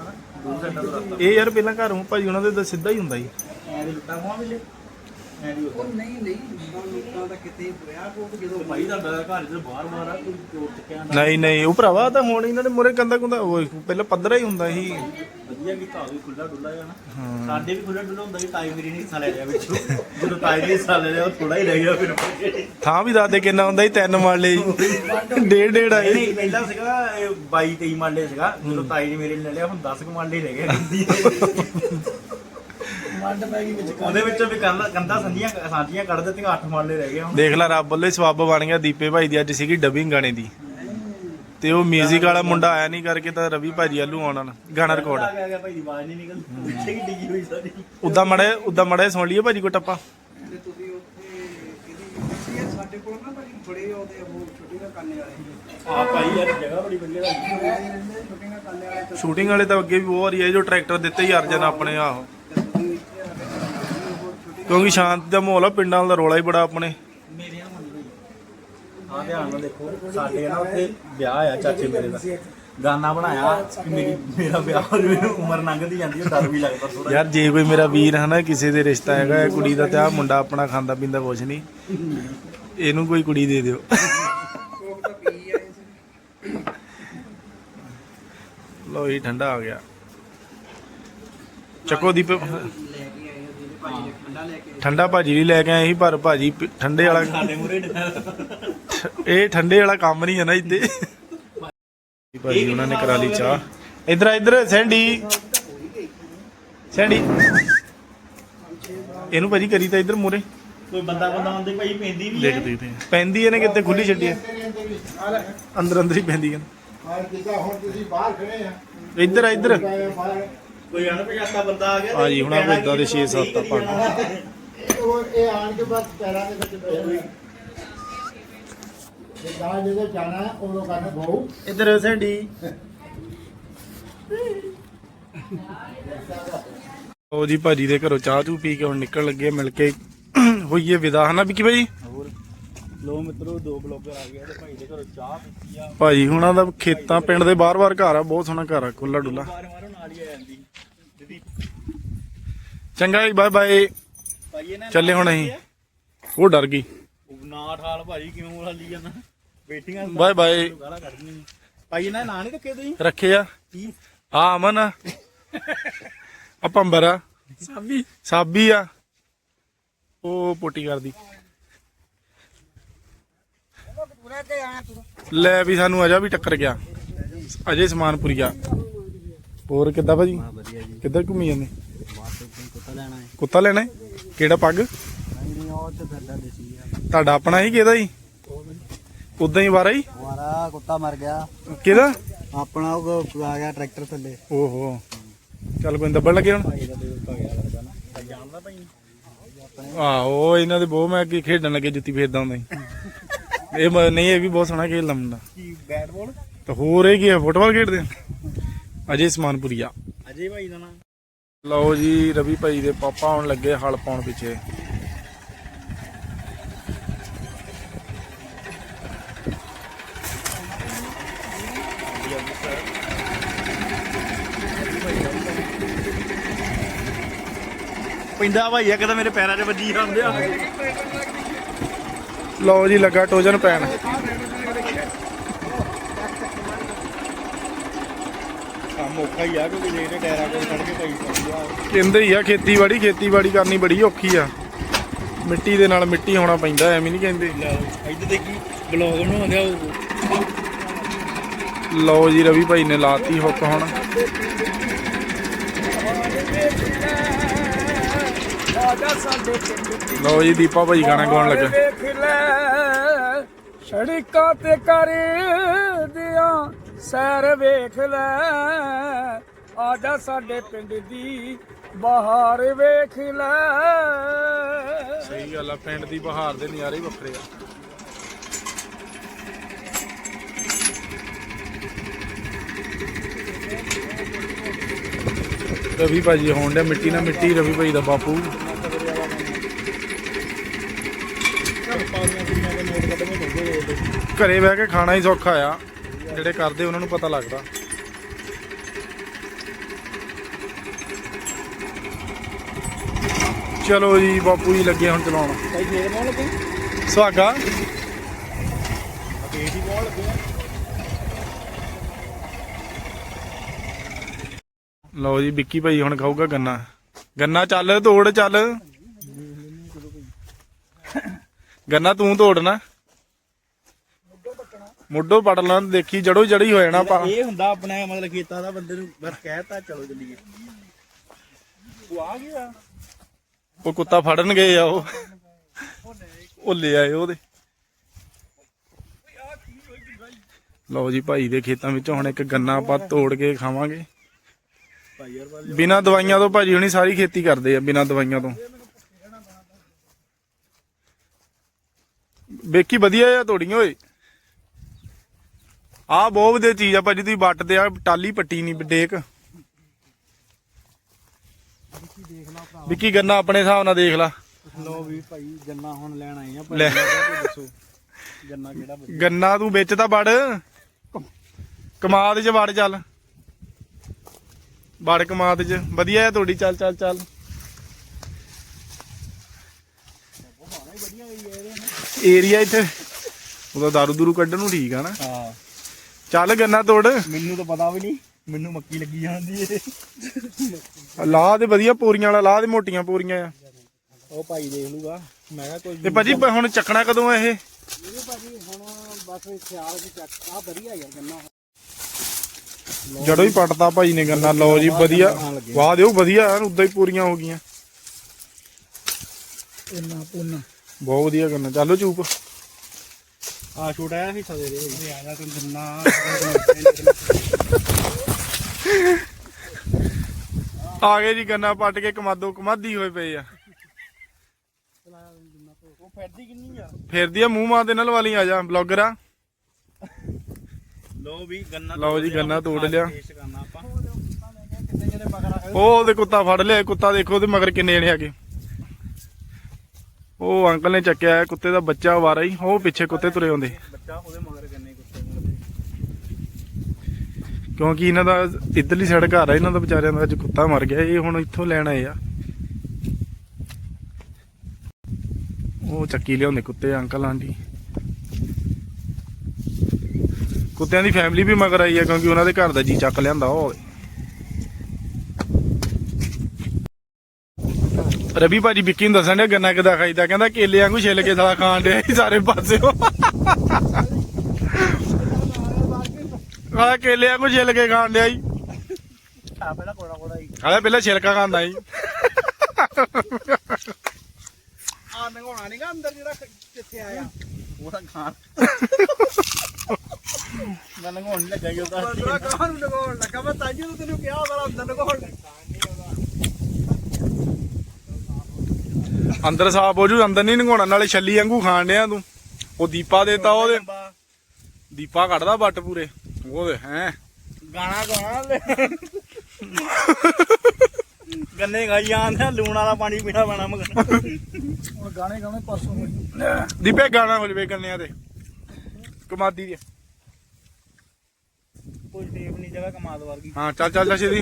[SPEAKER 2] ਰਸਤਾ।
[SPEAKER 1] ਇਹ ਯਾਰ ਪਹਿਲਾਂ ਘਰੋਂ ਭਾਜੀ ਉਹਨਾਂ ਦੇ ਤਾਂ ਸਿੱਧਾ ਹੀ ਹੁੰਦਾ ਸੀ।
[SPEAKER 2] ਐ ਦੇ ਲੁੱਟਾਂ ਖੋਆ ਮਿਲੇ ਐ ਦੀ
[SPEAKER 3] ਉਹ ਨਹੀਂ ਨਹੀਂ ਲੋਕਾਂ ਦਾ ਕਿਤੇ ਵਿਆਹ ਕੋਲ ਜਦੋਂ
[SPEAKER 2] ਭਾਈ ਦਾ ਘਰ ਜਦੋਂ ਬਾਹਰ ਬਾਹਰ ਆ ਕੋਈ ਚੋਰ ਚੱਕਿਆ
[SPEAKER 1] ਨਹੀਂ ਨਹੀਂ ਉਹ ਭਰਾਵਾ ਤਾਂ ਹੁਣ ਇਹਨਾਂ ਦੇ ਮੁਰੇ ਕੰਦਾ ਕੁੰਦਾ ਉਹ ਪਹਿਲਾਂ ਪੱਧਰਾ ਹੀ ਹੁੰਦਾ ਸੀ।
[SPEAKER 2] ਵਧੀਆ ਕੀਤਾ ਹੋਵੇ ਖੁੱਲਾ ਡੁੱਲਾ ਜਾਣਾ ਸਾਡੇ ਵੀ ਖੁੱਲਾ ਡੁੱਲਾ ਹੁੰਦਾ ਸੀ ਤਾਈ ਮੇਰੀ ਨੇ ਹਿੱਸਾ ਲੈ ਲਿਆ ਵਿੱਚੋਂ। ਜਦੋਂ ਤਾਈ ਨੇ ਹਿੱਸਾ ਲੈ ਲਿਆ ਉਹ ਥੋੜਾ ਹੀ ਰਹਿ ਗਿਆ ਫਿਰ
[SPEAKER 1] ਥਾਂ ਵੀ ਦੱਸ ਦੇ ਕਿੰਨਾ ਹੁੰਦਾ ਸੀ ਤਿੰਨ ਮਾਲੇ ਡੇਢ ਡੇਢ ਆਏ।
[SPEAKER 2] ਨਹੀਂ ਪਹਿਲਾਂ ਸੀਗਾ 22 23 ਮਾਲੇ ਸੀਗਾ। ਜਦੋਂ ਤਾਈ ਨੇ ਮੇਰੇ ਨੇ ਲੈ ਲਿਆ ਹੁਣ 10 ਕੁ ਮਾਲੇ ਰਹਿ ਗਏ। ਮੰਡ ਪੈ ਗਈ ਵਿੱਚ ਉਹਦੇ ਵਿੱਚੋਂ ਵੀ ਕੰਧਾਂ ਕੰਧਾਂ ਸੰਧੀਆਂ ਸਾਂਝੀਆਂ ਕੱਢ ਦਿੱਤੀਆਂ 8 ਮਾਲੇ ਰਹਿ ਗਏ ਹੁਣ।
[SPEAKER 1] ਦੇਖ ਲੈ ਰੱਬ ਵੱਲੇ ਸਵਾਬ ਬਣ ਗਿਆ ਦੀਪੇ ਭਾਈ ਦੀ ਅੱਜ ਸੀਗੀ ਡਬਿੰਗ ਗਾਣੇ ਦੀ। ਤੇ ਉਹ 뮤직 ਵਾਲਾ ਮੁੰਡਾ ਆਇਆ ਨਹੀਂ ਕਰਕੇ ਤਾਂ ਰਵੀ ਭਾਜੀ ਵੱਲੋਂ ਆਉਣ ਵਾਲਾ ਗਾਣਾ ਰਿਕਾਰਡ
[SPEAKER 2] ਆ ਗਿਆ ਭਾਈ ਦੀ ਆਵਾਜ਼ ਨਹੀਂ ਨਿਕਲਦੀ ਪਿੱਛੇ ਕੀ ਡਿੱਗੀ ਹੋਈ ਸਾਡੀ
[SPEAKER 1] ਉਦਾਂ ਮੜੇ ਉਦਾਂ ਮੜੇ ਸੁਣ ਲਈਏ ਭਾਜੀ ਕੋ ਟੱਪਾ
[SPEAKER 3] ਤੇ ਤੁਸੀਂ ਉੱਥੇ ਇਹਦੀ ਇਹ ਸਾਡੇ ਕੋਲ ਨਾ ਭਾਜੀ ਬੜੇ ਉਹਦੇ ਉਹ ਛੋਟੇ ਦਾ ਕੰਨੇ ਵਾਲੇ
[SPEAKER 2] ਆ ਭਾਈ ਯਾਰ ਜਗ੍ਹਾ ਬੜੀ ਵਧੀਆ ਲੱਗੀ।
[SPEAKER 3] ਛੋਟੇ ਦਾ ਕੰਨੇ ਵਾਲੇ ਤੇ
[SPEAKER 1] ਸ਼ੂਟਿੰਗ ਵਾਲੇ ਤਾਂ ਅੱਗੇ ਵੀ ਬਹੁਤ ਵਾਰੀ ਆਏ ਜੋ ਟਰੈਕਟਰ ਦਿੱਤੇ ਹੀ ਅਰਜਨ ਆਪਣੇ ਆਹੋ
[SPEAKER 3] ਤੁਸੀਂ ਇੱਥੇ ਆ ਕੇ ਉਹ ਛੋਟੀ
[SPEAKER 1] ਕਿਉਂਕਿ ਸ਼ਾਂਤ ਦਾ ਮਾਹੌਲ ਆ ਪਿੰਡਾਂ ਦਾ ਰੋਲਾ ਹੀ ਬੜਾ ਆਪਣੇ।
[SPEAKER 2] ਆ ਧਿਆਨ ਨਾਲ ਦੇਖੋ ਸਾਡੇ ਨਾ ਉੱਥੇ ਵਿਆਹ ਆ ਚਾਚੇ ਮੇਰੇ ਦਾ। ਗਾਨਾ ਬਣਾਇਆ ਕਿ ਮੇਰੀ ਮੇਰਾ ਵਿਆਹ ਹੋ ਜਾਵੇ ਉਮਰ ਲੰਘਦੀ ਜਾਂਦੀ ਹੈ ਡਰ ਵੀ ਲੱਗਦਾ ਥੋੜਾ
[SPEAKER 1] ਯਾਰ ਜੇ ਕੋਈ ਮੇਰਾ ਵੀਰ ਹੈ ਨਾ ਕਿਸੇ ਦੇ ਰਿਸ਼ਤਾ ਹੈਗਾ ਕੁੜੀ ਦਾ ਤੇ ਆ ਮੁੰਡਾ ਆਪਣਾ ਖਾਂਦਾ ਪੀਂਦਾ ਕੁਛ ਨਹੀਂ। ਇਹਨੂੰ ਕੋਈ ਕੁੜੀ ਦੇ ਦਿਓ।
[SPEAKER 3] ਕੋਕ ਤਾਂ ਪੀ ਆਏ ਸੀ
[SPEAKER 1] ਲੋ ਇਹ ਠੰਡਾ ਆ ਗਿਆ। ਚੱਕੋ ਦੀਪ
[SPEAKER 3] ਲੈ ਕੇ ਆਏ ਉਹਦੇ ਭਾਜੀ ਨੇ ਠੰਡਾ ਲੈ ਕੇ
[SPEAKER 1] ਠੰਡਾ ਭਾਜੀ ਲਈ ਲੈ ਕੇ ਆਏ ਸੀ ਪਰ ਭਾਜੀ ਪ- ਠੰਡੇ ਵਾਲਾ
[SPEAKER 2] ਸਾਡੇ ਮੂਰੇ
[SPEAKER 1] ਇਹ ਠੰਡੇ ਵਾਲਾ ਕੰਮ ਨਹੀਂ ਹੈ ਨਾ ਇੱਥੇ। ਭਾਜੀ ਉਹਨਾਂ ਨੇ ਕਰਾ ਲਈ ਚਾਹ। ਇਧਰ ਇਧਰ ਸੈਂਡੀ। ਸੈਂਡੀ। ਇਹਨੂੰ ਭਾਜੀ ਕਰੀ ਤਾਂ ਇਧਰ ਮੂਰੇ
[SPEAKER 2] ਕੋਈ ਬੰਦਾ ਬੰਦਾ ਆਉਂਦੇ ਭਾਈ ਪੈਂਦੀ ਵੀ
[SPEAKER 1] ਦੇਖ ਦੇਖ ਦੇਖ। ਪੈਂਦੀ ਇਹਨੇ ਕਿਤੇ ਖੁੱਲੀ ਛੱਡੀ ਹੈ ਅੰਦਰ ਅੰਦਰ ਹੀ ਪੈਂਦੀ ਹੈ
[SPEAKER 4] ਹਾਂ ਜਿੱਦਾਂ ਹੁਣ ਤੁਸੀਂ ਬਾਹਰ ਖੜੇ ਆ।
[SPEAKER 1] ਇੱਧਰ ਆ, ਇੱਧਰ।
[SPEAKER 4] ਬਾਹਰ।
[SPEAKER 2] ਕੋਈ ਅਣਪਛਾਤਾ ਬੰਦਾ ਆ ਗਿਆ
[SPEAKER 1] ਆ ਜੀ, ਹੁਣ ਆਪਾਂ ਏਦਾਂ ਦੇ ਛੇ ਸੱਤ ਆਪਾਂ।
[SPEAKER 4] ਉਹ ਇਹ ਆਣ ਕੇ ਬਸ ਪੈਰਾਂ ਦੇ ਵਿੱਚ ਪੈ ਜਾਵੇ ਜਿੱਦਾਂ ਜਦੋਂ ਜਾਣਾ ਹੈ, ਉਦੋਂ ਕਰਨਾ ਬਹੁ।
[SPEAKER 1] ਇੱਧਰ ਸੈਂਡੀ। ਉਹ ਜੀ ਭਾਜੀ ਦੇ ਘਰੋਂ ਚਾਹ ਚੂ ਪੀ ਕੇ ਹੁਣ ਨਿਕਲ ਲੱਗੇ ਮਿਲ ਕੇ ਹੋਈਏ ਵਿਦਾ। ਹਨਾ ਵਿੱਕੀ ਭਾਜੀ?
[SPEAKER 2] ਹੋਰ। ਲੋ ਮਿੱਤਰੋ ਦੋ ਬਲੌਗਰ ਆ ਗਏ ਤੇ ਭਾਈ ਦੇ ਘਰੋਂ ਚਾਹ ਪੀਤੀ ਆ।
[SPEAKER 1] ਭਾਜੀ ਹੁਣਾਂ ਦਾ ਖੇਤਾਂ ਪਿੰਡ ਦੇ ਬਾਹਰ-ਬਾਹਰ ਘਰ ਆ ਬਹੁਤ ਸੋਹਣਾ ਘਰ ਆ ਖੁੱਲਾ ਡੁੱਲਾ
[SPEAKER 2] ਨਾਲ ਹੀ ਆ ਜਾਂਦੀ। ਦੀਦੀ।
[SPEAKER 1] ਚੰਗਾ ਜੀ ਬਾਏ ਬਾਏ
[SPEAKER 2] ਭਾਈ ਇਹਨਾਂ
[SPEAKER 1] ਚੱਲੇ ਹੁਣ ਅਸੀਂ। ਉਹ ਡਰ ਗਈ।
[SPEAKER 2] ਨਾ ਠਾਲ ਭਾਜੀ ਕਿਵੇਂ ਮੋਲਾ ਲਈ ਜਾਂਦਾ? ਬੇਟੀਆਂ
[SPEAKER 1] ਬਾਏ ਬਾਏ
[SPEAKER 2] ਗਾਲਾਂ ਕੱਢਣੀ ਭਾਈ ਇਹਨਾਂ ਨਾਂ ਨਹੀਂ ਰੱਖੇ ਤੁਸੀਂ?
[SPEAKER 1] ਰੱਖੇ ਆ।
[SPEAKER 2] ਕੀ?
[SPEAKER 1] ਆ ਅਮਨ ਆ। ਆ ਪੰਬਰ ਆ।
[SPEAKER 2] ਸਾਬੀ।
[SPEAKER 1] ਸਾਬੀ ਆ। ਉਹ ਪੋਟੀ ਕਰਦੀ। ਲੈ ਵੀ ਸਾਨੂੰ ਅਜਾ ਵੀ ਟੱਕਰ ਗਿਆ। ਅਜੇ ਸਮਾਨਪੁਰੀ ਆ ਹੋਰ ਕਿੱਦਾਂ ਭਾਜੀ?
[SPEAKER 2] ਵਧੀਆ ਜੀ।
[SPEAKER 1] ਕਿੱਧਰ ਘੁੰਮੀ ਜਾਂਦੇ?
[SPEAKER 2] ਕੁੱਤਾ ਲੈਣਾ ਹੈ
[SPEAKER 1] ਕੁੱਤਾ ਲੈਣਾ ਹੈ? ਕਿਹੜਾ ਪੱਗ? ਤੁਹਾਡਾ ਆਪਣਾ ਹੀ ਕਿਹਦਾ ਹੀ ਉਦਾਂ ਹੀ ਵਾਰਾ ਹੀ
[SPEAKER 2] ਹਮਾਰਾ ਕੁੱਤਾ ਮਰ ਗਿਆ।
[SPEAKER 1] ਕਿਹਦਾ?
[SPEAKER 2] ਆਪਣਾ ਉਹ ਆ ਗਿਆ ਟਰੈਕਟਰ ਥੱਲੇ।
[SPEAKER 1] ਓਹੋ। ਚੱਲ ਕੋਈ ਦੱਬਣ ਲੱਗੇ ਹੁਣ? ਆਹੋ ਇਹਨਾਂ ਦੇ ਬਹੁਤ ਮੈਂ ਕੀ ਖੇਡਣ ਲੱਗੇ ਜੁੱਤੀ ਫੇਰਦਾ ਹੁੰਦਾ ਸੀ। ਇਹ ਮ- ਨਹੀਂ ਇਹ ਵੀ ਬਹੁਤ ਸੋਹਣਾ ਖੇਡਦਾ ਮੁੰਡਾ।
[SPEAKER 2] ਕੀ ਬੈਟ ਬਾਲ
[SPEAKER 1] ਤਾਂ ਹੋਰ ਇਹ ਕੀ ਹੈ ਫੁੱਟਬਾਲ ਖੇਡਦੇ ਆ? ਅਜੇ ਸਮਾਨਪੁਰੀ ਆ
[SPEAKER 2] ਅਜੇ ਭਾਈ ਦਾ ਨਾਮ?
[SPEAKER 1] ਲਓ ਜੀ ਰਵੀ ਭਾਈ ਦੇ ਪਾਪਾ ਆਉਣ ਲੱਗੇ ਹਲ ਪਾਉਣ ਪਿੱਛੇ।
[SPEAKER 2] ਪਿੰਡਾ ਭਾਈ ਆ ਕਿਤੇ ਮੇਰੇ ਪੈਰਾਂ 'ਚ ਵੱਜੀ ਜਾਂਦੇ ਆ।
[SPEAKER 1] ਲਓ ਜੀ ਲੱਗਾ ਟੋਜਨ ਪੈਣ।
[SPEAKER 2] ਕੰਮ ਔਖਾ ਹੀ ਆ ਕਿਉਂਕਿ ਜਿਹੜੇ ਟਾਇਰਾਂ ਕੋਲ ਖੜ ਕੇ ਆ।
[SPEAKER 1] ਕਹਿੰਦੇ ਹੀ ਆ ਖੇਤੀਬਾੜੀ ਖੇਤੀਬਾੜੀ ਕਰਨੀ ਬੜੀ ਔਖੀ ਆ। ਮਿੱਟੀ ਦੇ ਨਾਲ ਮਿੱਟੀ ਹੋਣਾ ਪੈਂਦਾ ਐਵੇਂ ਨਹੀਂ ਕਹਿੰਦੇ।
[SPEAKER 2] ਇੱਧਰ ਦੇਖੀ ਬਲੌਗ ਬਣਾਉਂਦੇ ਆ
[SPEAKER 1] ਲਓ ਜੀ ਰਵੀ ਭਾਈ ਨੇ ਲਾਤੀ ਹੁੱਕ ਹੁਣ। ਲਓ ਜੀ ਦੀਪਾ ਭਾਈ ਗਾਣਾ ਗਾਉਣ ਲੱਗਾ।
[SPEAKER 3] ਵੇਖ ਲੈ ਸੜਕਾਂ ਤੇ ਕਰ ਦਿਆਂ ਸੈਰ ਵੇਖ ਲੈ। ਆਜਾ ਸਾਡੇ ਪਿੰਡ ਦੀ ਬਹਾਰ ਵੇਖ ਲੈ।
[SPEAKER 1] ਸਹੀ ਗੱਲ ਆ ਪਿੰਡ ਦੀ ਬਹਾਰ ਦੇ ਨਜ਼ਾਰੇ ਹੀ ਵੱਖਰੇ ਆ। ਰਵੀ ਭਾਜੀ ਹੋਣ ਡਿਆ ਮਿੱਟੀ ਨਾਲ ਮਿੱਟੀ ਰਵੀ ਭਾਈ ਦਾ ਬਾਪੂ। ਘਰੇ ਬਹਿ ਕੇ ਖਾਣਾ ਹੀ ਸੌਖਾ ਆ ਜਿਹੜੇ ਕਰਦੇ ਉਹਨਾਂ ਨੂੰ ਪਤਾ ਲੱਗਦਾ। ਚਲੋ ਜੀ ਬਾਪੂ ਜੀ ਲੱਗੇ ਹੁਣ ਚਲਾਉਣ।
[SPEAKER 2] ਭਾਈ ਫੇਰ ਮੋੜ ਲੱਗੇ?
[SPEAKER 1] ਸੁਹਾਗਾ।
[SPEAKER 2] ਲੱਗੇ
[SPEAKER 1] ਲਓ ਜੀ ਵਿੱਕੀ ਭਾਈ ਹੁਣ ਖਾਊਗਾ ਗੰਨਾ। ਗੰਨਾ ਚੱਲ ਤੋੜ ਚੱਲ। ਗੰਨਾ ਤੂੰ ਤੋੜਨਾ। ਮੁੱਢੋਂ ਪੜ ਲਾਂ ਦੇਖੀ ਜੜੋ ਜੜੀ ਹੋ ਜਾਣਾ ਪਾ
[SPEAKER 2] ਇਹ ਹੁੰਦਾ ਆਪਣੇ ਮਤਲਬ ਖੇਤਾਂ ਦਾ ਬੰਦੇ ਨੂੰ ਬਸ ਕਹਿਤਾ ਚਲੋ ਚੱਲੀਏ ਉਹ ਆ ਗਿਆ।
[SPEAKER 1] ਉਹ ਕੁੱਤਾ ਫੜਨ ਗਏ ਆ ਉਹ। ਉਹ ਲੈ ਆਏ ਉਹਦੇ। ਲਓ ਜੀ ਭਾਈ ਦੇ ਖੇਤਾਂ ਵਿੱਚੋਂ ਹੁਣ ਇੱਕ ਗੰਨਾ ਆਪਾਂ ਤੋੜ ਕੇ ਖਾਵਾਂਗੇ। ਬਿਨਾ ਦਵਾਈਆਂ ਤੋਂ ਭਾਜੀ ਹੁਣੀ ਸਾਰੀ ਖੇਤੀ ਕਰਦੇ ਆ ਬਿਨਾ ਦਵਾਈਆਂ ਤੋਂ। ਵੇਖੀ ਵਧੀਆ ਆ ਤੋੜੀਆਂ ਓਏ। ਆ ਬਹੁਤ ਵਧੀਆ ਚੀਜ਼ ਆ ਭਾਜੀ ਤੁਸੀਂ ਵੱਟ ਤੇ ਆ ਟਾਲੀ ਪੱਟੀ ਨਹੀਂ ਡੇਕ। ਵਿੱਕੀ ਗੰਨਾ ਆਪਣੇ ਹਿਸਾਬ ਨਾਲ ਦੇਖ ਲਾ।
[SPEAKER 2] ਲੋ ਵੀ ਭਾਈ ਗੰਨਾ ਹੁਣ ਲੈਣ ਆਏ ਆ
[SPEAKER 1] ਲੈ।
[SPEAKER 2] ਦੱਸੋ? ਗੰਨਾ ਕਿਹੜਾ ਵਧੀਆ?
[SPEAKER 1] ਗੰਨਾ ਤੂੰ ਵਿੱਚ ਤਾਂ ਵੜ। ਕਮਾਦ 'ਚ ਵੜ ਚੱਲ। ਵੜ ਕਮਾਦ 'ਚ। ਵਧੀਆ ਆ ਤੁਹਾਡੀ ਚੱਲ ਚੱਲ ਚੱਲ। ਏਰੀਆ ਇੱਥੇ। ਉਹਦਾ ਦਾਰੂ ਦੂਰੂ ਕੱਢਣ ਨੂੰ ਠੀਕ ਆ ਨਾ।
[SPEAKER 2] ਹਾਂ।
[SPEAKER 1] ਚੱਲ ਗੰਨਾ ਤੋੜ।
[SPEAKER 2] ਮੈਨੂੰ ਤਾਂ ਪਤਾ ਵੀ ਨਹੀਂ ਮੈਨੂੰ ਮੱਕੀ ਲੱਗੀ ਜਾਂਦੀ ਏ।
[SPEAKER 1] ਲਾਹ ਦੇ ਵਧੀਆ ਪੂਰੀਆਂ ਵਾਲਾ ਲਾਹ ਦੇ ਮੋਟੀਆਂ ਪੂਰੀਆਂ। ਆ
[SPEAKER 2] ਉਹ ਭਾਈ ਦੇਖ ਲੂਗਾ ਮੈਂ ਕਿਹਾ ਕੋਈ
[SPEAKER 1] ਤੇ ਭਾਜੀ ਪ- ਹੁਣ ਚੱਕਣਾ ਕਦੋਂ ਆ ਇਹ?
[SPEAKER 3] ਇਹ ਭਾਜੀ ਹੁਣ ਬਸ ਖਿਆਲ ਦੀ ਚੱਕ ਆ ਵਧੀਆ ਯਾਰ ਗੰਨਾ।
[SPEAKER 1] ਜੜੋ ਹੀ ਪਟਤਾ ਭਾਈ ਨੇ ਗੰਨਾ ਲਓ ਜੀ ਵਧੀਆ। ਵਾਹ ਦਿਓ ਵਧੀਆ ਐਨ ਉਦਾਂ ਹੀ ਪੂਰੀਆਂ ਹੋ ਗਈਆਂ।
[SPEAKER 3] ਇੰਨਾ ਪੁੰਨ।
[SPEAKER 1] ਬਹੁਤ ਵਧੀਆ ਗੰਨਾ ਚੱਲੋ ਚੂਪ।
[SPEAKER 2] ਆ ਛੋਟਾ ਜਿਹਾ ਹਿੱਸਾ ਦੇ ਦੇ
[SPEAKER 3] ਆ ਜਾ ਤੂੰ ਗੰਨਾ
[SPEAKER 1] ਆ ਗਏ ਜੀ ਗੰਨਾ ਪੱਟ ਕੇ ਕਮਾਦੋ ਕਮਾਦੀ ਹੋਏ ਪਏ ਆ।
[SPEAKER 2] ਉਹ ਫੈਰਦੀ ਕਿੰਨੀ ਆ?
[SPEAKER 1] ਫੇਰਦੀ ਆ ਮੂੰਹ ਮਾਂ ਦੇ ਨਾਲ ਵਾਲੀ ਆ ਜਾ ਬਲੌਗਰ ਆ।
[SPEAKER 2] ਲੋ ਵੀ ਗੰਨਾ
[SPEAKER 1] ਲਓ ਜੀ, ਗੰਨਾ ਤੋੜ ਲਿਆ।
[SPEAKER 3] ਆ
[SPEAKER 1] ਉਹ ਉਹਦੇ ਕੁੱਤਾ ਫੜ ਲਿਆ ਕੁੱਤਾ ਦੇਖੋ ਉਹਦੇ ਮਗਰ ਕਿੰਨੇ ਜਣੇ ਹੈਗੇ। ਉਹ ਅੰਕਲ ਨੇ ਚੱਕਿਆ ਹੈ ਕੁੱਤੇ ਦਾ ਬੱਚਾ ਵਾਰਾ ਹੀ ਉਹ ਪਿੱਛੇ ਕੁੱਤੇ ਤੁਰੇ ਆਉਂਦੇ।
[SPEAKER 2] ਬੱਚਾ ਉਹਦੇ ਮਗਰ ਕੁੱਤੇ
[SPEAKER 1] ਕਿਉਂਕਿ ਇਹਨਾਂ ਦਾ ਇੱਧਰਲੀ ਸਾਈਡ ਘਰ ਆ ਇਹਨਾਂ ਦਾ ਵਿਚਾਰਿਆਂ ਦਾ ਅੱਜ ਕੁੱਤਾ ਮਰ ਗਿਆ ਇਹ ਹੁਣ ਇੱਥੋਂ ਲੈਣ ਆਏ ਆ। ਉਹ ਚੱਕੀ ਲਿਆਉਂਦੇ ਕੁੱਤੇ ਅੰਕਲ ਆਂਟੀ ਕੁੱਤਿਆਂ ਦੀ ਫੈਮਿਲੀ ਵੀ ਮਗਰ ਆਈ ਆ ਕਿਉਂਕਿ ਉਹਨਾਂ ਦੇ ਘਰ ਦਾ ਜੀ ਚੱਕ ਲਿਆਂਦਾ ਉਹ। ਰਵੀ ਭਾਜੀ ਵਿੱਕੀ ਨੂੰ ਦੱਸਣ ਡਿਆ ਗੰਨਾ ਕਿਦਾ ਖਾਈਦਾ ਕਹਿੰਦਾ ਕੇਲੇ ਵਾਂਗੂ ਛਿੱਲ ਕੇ ਸਾਲਾ ਖਾਣ ਡਿਆ ਸੀ ਸਾਰੇ ਪਾਸਿਓਂ ਆ ਕੇਲੇ ਵਾਂਗੂ ਛਿੱਲ ਕੇ ਖਾਣ ਡਿਆ ਸੀ।
[SPEAKER 2] ਆ ਪਹਿਲਾਂ ਕੋੜਾ ਕੋੜਾ ਹੀ
[SPEAKER 1] ਹਾਲੇ ਪਹਿਲਾਂ ਛਿਲਕਾ ਖਾਂਦਾ ਸੀ।
[SPEAKER 3] ਆ ਨਗਾਉਣਾ ਨਹੀਂਗਾ ਅੰਦਰ ਜਿਹੜਾ ਕ- ਕਿੱਥੇ ਆਇਆ।
[SPEAKER 2] ਉਹ ਤਾਂ ਖਾਣ। ਮੈਂ ਲੰਘਾਉਣ ਲੱਗਾ ਹੀ ਉਹਦਾ।
[SPEAKER 3] ਬੰਦਰਾ ਕਾਹ ਨੂੰ ਨਗਾਉਣ ਲੱਗਾ ਮੈਂ ਤਾਂ ਜੀ ਤੈਨੂੰ ਕਿਹਾ ਉਹਦਾ ਅੰਦਰ ਨਗਾਉਣ ਲੱਗਾ।
[SPEAKER 1] ਅੰਦਰ ਸਾਫ਼ ਹੋ ਜੂ ਅੰਦਰ ਨਹੀਂ ਨਗਾਉਣਾ ਨਾਲੇ ਛੱਲੀ ਵਾਂਗੂ ਖਾਣ ਡਿਆ ਤੂੰ। ਉਹ ਦੀਪਾ ਦੇਤਾ ਉਹਦੇ। ਦੀਪਾ ਕੱਢਦਾ ਬੱਟ ਪੂਰੇ। ਉਹਦੇ ਹੈ।
[SPEAKER 2] ਗਾਣਾ ਗਾਣਾ ਗੰਨੇ ਖਾਈ ਜਾਂਦੇ ਆ, ਲੂਣ ਵਾਲਾ ਪਾਣੀ ਪੀਣਾ ਪੈਣਾ ਮਗਰ।
[SPEAKER 3] ਹੁਣ ਗਾਣੇ ਗਾਣੇ ਪਰਸੋਂ ਹੋਈ
[SPEAKER 1] ਦੀਪੇ ਗਾਣਾ ਹੋ ਜਵੇ ਕੰਨਿਆਂ ਤੇ। ਕਮਾਦੀ ਦੀ
[SPEAKER 2] ਕੋਈ ਟੇਪ ਨਹੀਂ ਜਗ੍ਹਾ ਕਮਾਦ ਵਰਗੀ।
[SPEAKER 1] ਹਾਂ ਚੱਲ ਚੱਲ ਚੱਲ ਦੀ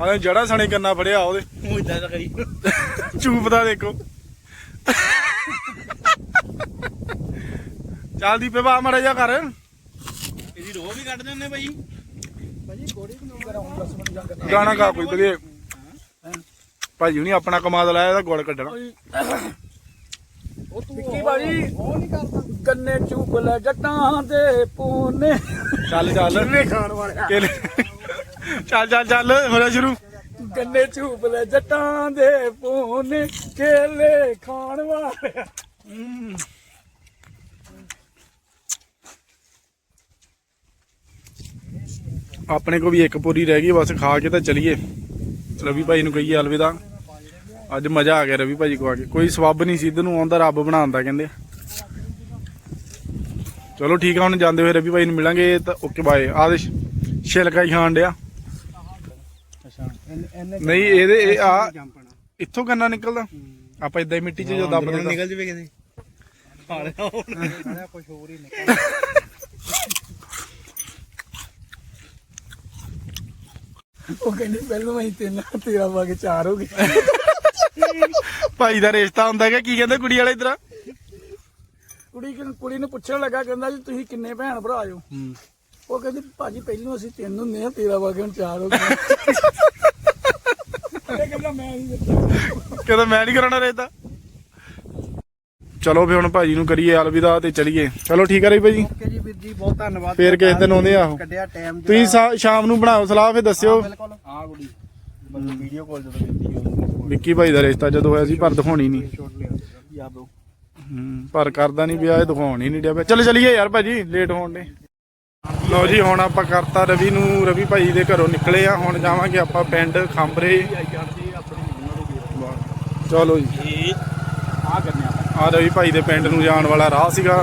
[SPEAKER 1] ਹਾਲੇ ਜੜਾ ਸਣੇ ਕੰਨਾ ਫੜਿਆ ਉਹਦੇ।
[SPEAKER 2] ਉਹ ਇਦਾਂ ਦਾ ਕਰੀ।
[SPEAKER 1] ਚੂਪ ਦਾ ਦੇਖੋ। ਚੱਲ ਦੀਪੇ ਬਾ ਮੜਾ ਜਾ ਕਰ।
[SPEAKER 2] ਇਹਦੀ ਰੋਹ ਵੀ ਕੱਢ ਦਿੰਦੇ ਬਾਈ
[SPEAKER 3] ਭਾਜੀ ਕੋੜੀ ਨੂੰ ਕਰਾਉਂ ਦੱਸ ਮਿੰਟ ਜਾ ਕੇ
[SPEAKER 1] ਗਾਣਾ ਗਾ ਕੋਈ ਵਧੀਆ। ਭਾਜੀ ਹੁਣੀ ਆਪਣਾ ਕਮਾਦ ਲਾਇਆ ਇਹਦਾ ਗੋਲ ਕੱਢਣਾ।
[SPEAKER 3] ਉਹ ਤੂੰ
[SPEAKER 5] ਵਿੱਕੀ ਭਾਜੀ।
[SPEAKER 3] ਉਹ ਨਹੀਂ ਕਰਦਾ
[SPEAKER 5] ਗੰਨੇ ਚੂਪ ਲੈ ਜੱਟਾਂ ਦੇ ਪੂਨੇ।
[SPEAKER 1] ਚੱਲ ਚੱਲ।
[SPEAKER 5] ਖਾਣ ਵਾਲਿਆ?
[SPEAKER 1] ਕੇਲੇ ਚੱਲ ਚੱਲ ਚੱਲ ਹੋ ਜਾ ਸ਼ੁਰੂ।
[SPEAKER 5] ਗੰਨੇ ਚੂਪ ਲੈ ਜੱਟਾਂ ਦੇ ਪੂਨੇ ਕੇਲੇ ਖਾਣ ਵਾਲਿਆ।
[SPEAKER 1] ਆਪਣੇ ਕੋ ਵੀ ਇੱਕ ਪੂਰੀ ਰਹਿ ਗਈ ਬਸ ਖਾ ਕੇ ਤਾਂ ਚਲੀਏ। ਰਵੀ ਭਾਈ ਨੂੰ ਕਹੀਏ ਅਲਵਿਦਾ। ਅੱਜ ਮਜ਼ਾ ਆ ਗਿਆ ਰਵੀ ਭਾਜੀ ਕੋ ਆ ਕੇ। ਕੋਈ ਸਵੱਬ ਨਹੀਂ ਸੀ ਇੱਧਰ ਨੂੰ ਆਉਂਦਾ ਰੱਬ ਬਣਾਉਂਦਾ ਕਹਿੰਦੇ ਚਲੋ ਠੀਕ ਆ ਹੁਣ ਜਾਂਦੇ ਹੋਏ ਰਵੀ ਭਾਈ ਨੂੰ ਮਿਲਾਂਗੇ ਤਾਂ ਓਕੇ ਬਾਏ। ਆਦੇਸ਼ ਛਿਲਕਾ ਹੀ ਖਾਣ ਡਿਆ। ਨਹੀਂ ਇਹਦੇ ਇਹ ਆ ਇੱਥੋਂ ਕੰਨਾ ਨਿਕਲਦਾ? ਆਪਾਂ ਇਦਾਂ ਹੀ ਮਿੱਟੀ 'ਚ ਜੋ ਦੱਬ ਦਿੰਦਾ।
[SPEAKER 2] ਨਿਕਲ ਜਵੇ ਕਿਤੇ। ਹਾਲਿਆ
[SPEAKER 3] ਸਾਰਾ ਕੁਝ ਹੋਰ ਹੀ ਨਿਕਲ
[SPEAKER 5] ਉਹ ਕਹਿੰਦੀ ਪਹਿਲਾਂ ਮੈਂ ਤਿੰਨ ਤੇਰਾ ਵਾ ਕੇ ਚਾਰ ਹੋ ਗਏ।
[SPEAKER 1] ਭਾਈ ਦਾ ਰਿਸ਼ਤਾ ਹੁੰਦਾ ਹੈਗਾ ਕੀ ਕਹਿੰਦੇ ਕੁੜੀ ਵਾਲੇ ਇਧਰ?
[SPEAKER 5] ਕੁੜੀ ਕਿ- ਕੁੜੀ ਨੂੰ ਪੁੱਛਣ ਲੱਗਾ ਕਹਿੰਦਾ ਜੀ ਤੁਸੀਂ ਕਿੰਨੇ ਭੈਣ ਭਰਾ ਹੋ। ਉਹ ਕਹਿੰਦੀ ਭਾਜੀ ਪਹਿਲਾਂ ਅਸੀਂ ਤਿੰਨ ਹੁੰਦੇ ਆ ਤੇਰਾ ਵਾ ਕੇ ਹੁਣ ਚਾਰ ਹੋ ਗਏ ਮੈਂ ਨਹੀਂ ਦਿੱਤਾ।
[SPEAKER 1] ਕਹਿੰਦਾ ਮੈਂ ਨਹੀਂ ਕਰਾਉਣਾ ਰੇਤਾ। ਚਲੋ ਫੇ ਹੁਣ ਭਾਜੀ ਨੂੰ ਕਰੀਏ ਅਲਵਿਦਾ ਤੇ ਚਲੀਏ। ਚਲੋ ਠੀਕ ਹੈ ਰਹੀ ਭਾਜੀ?
[SPEAKER 3] ਓਕੇ ਜੀ ਵੀਰ ਜੀ ਬਹੁਤ ਧੰਨਵਾਦ।
[SPEAKER 1] ਫੇਰ ਕਿਸੇ ਦਿਨ ਆਉਂਦੇ ਆਹੋ
[SPEAKER 3] ਕੱਢਿਆ ਟਾਈਮ
[SPEAKER 1] ਤੁਸੀਂ ਸ਼ਾਮ ਨੂੰ ਬਣਾਓ ਸਲਾਹ ਫੇ ਦੱਸਿਓ।
[SPEAKER 3] ਬਿਲਕੁਲ।
[SPEAKER 2] ਆ ਕੁੜੀ ਮਤਲਬ ਵੀਡੀਓ ਕਾਲ ਜਦੋਂ ਕੀਤੀ ਉਹ
[SPEAKER 1] ਵਿੱਕੀ ਭਾਈ ਦਾ ਰਿਸ਼ਤਾ ਜਦੋਂ ਹੋਇਆ ਸੀ ਪਰ ਦਿਖਾਉਣੀ ਨਹੀਂ। ਹੂੰ, ਪਰ ਕਰਦਾ ਨਹੀਂ ਵਿਆਹ ਇਹ ਦਿਖਾਉਣ ਹੀ ਨਹੀਂ ਡਿਆ। ਚਲੋ ਚਲੀਏ ਯਾਰ ਭਾਜੀ ਲੇਟ ਹੋਣ ਦੇ ਲਓ ਜੀ ਹੁਣ ਆਪਾਂ ਕਰਤਾ ਰਵੀ ਨੂੰ ਰਵੀ ਭਾਈ ਦੇ ਘਰੋਂ ਨਿਕਲੇ ਆ। ਹੁਣ ਜਾਵਾਂਗੇ ਆਪਾਂ ਪਿੰਡ ਖੰਬਰੇ। ਚਲੋ ਜੀ।
[SPEAKER 2] ਆ ਕਰਨੇ ਆਪਾਂ
[SPEAKER 1] ਆ ਰਵੀ ਭਾਈ ਦੇ ਪਿੰਡ ਨੂੰ ਜਾਣ ਵਾਲਾ ਰਾਹ ਸੀਗਾ।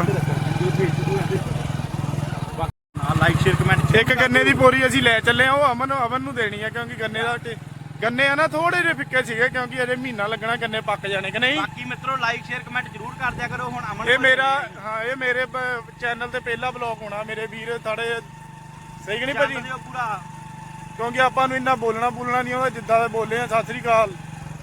[SPEAKER 2] ਲਾਈਕ ਸ਼ੇਅਰ ਕਮੈਂਟ
[SPEAKER 1] ਇੱਕ ਗੰਨੇ ਦੀ ਪੋਰੀ ਅਸੀਂ ਲੈ ਚੱਲੇ ਆ ਉਹ ਅਮਨ ਅਮਨ ਨੂੰ ਦੇਣੀ ਆ ਕਿਉਂਕਿ ਗੰਨੇ ਦਾ ਗੰਨੇ ਆ ਨਾ ਥੋੜੇ ਜਿਹੇ ਫਿੱਕੇ ਸੀਗੇ ਕਿਉਂਕਿ ਅਜੇ ਮਹੀਨਾ ਲੱਗਣਾ ਗੰਨੇ ਪੱਕ ਜਾਣੇ ਕਿ ਨਹੀਂ।
[SPEAKER 2] ਬਾਕੀ ਮਿੱਤਰੋ ਲਾਈਕ ਸ਼ੇਅਰ ਕਮੈਂਟ ਜ਼ਰੂਰ ਕਰ ਦਿਆ ਕਰੋ। ਹੁਣ ਅਮਨ
[SPEAKER 1] ਇਹ ਮੇਰਾ ਹਾਂ ਇਹ ਮੇਰੇ ਚੈਨਲ ਤੇ ਪਹਿਲਾ ਬਲੌਗ ਹੋਣਾ ਮੇਰੇ ਵੀਰ ਥੋੜੇ ਸਹੀ ਕਿ ਨਹੀਂ ਭਾਜੀ?
[SPEAKER 2] ਪੂਰਾ।
[SPEAKER 1] ਕਿਉਂਕਿ ਆਪਾਂ ਨੂੰ ਇੰਨਾ ਬੋਲਣਾ ਬੋਲਣਾ ਨਹੀਂ ਆਉਂਦਾ ਜਿੱਦਾਂ ਦੇ ਬੋਲੇ ਆ ਸਤਿ ਸ੍ਰੀ ਅਕਾਲ।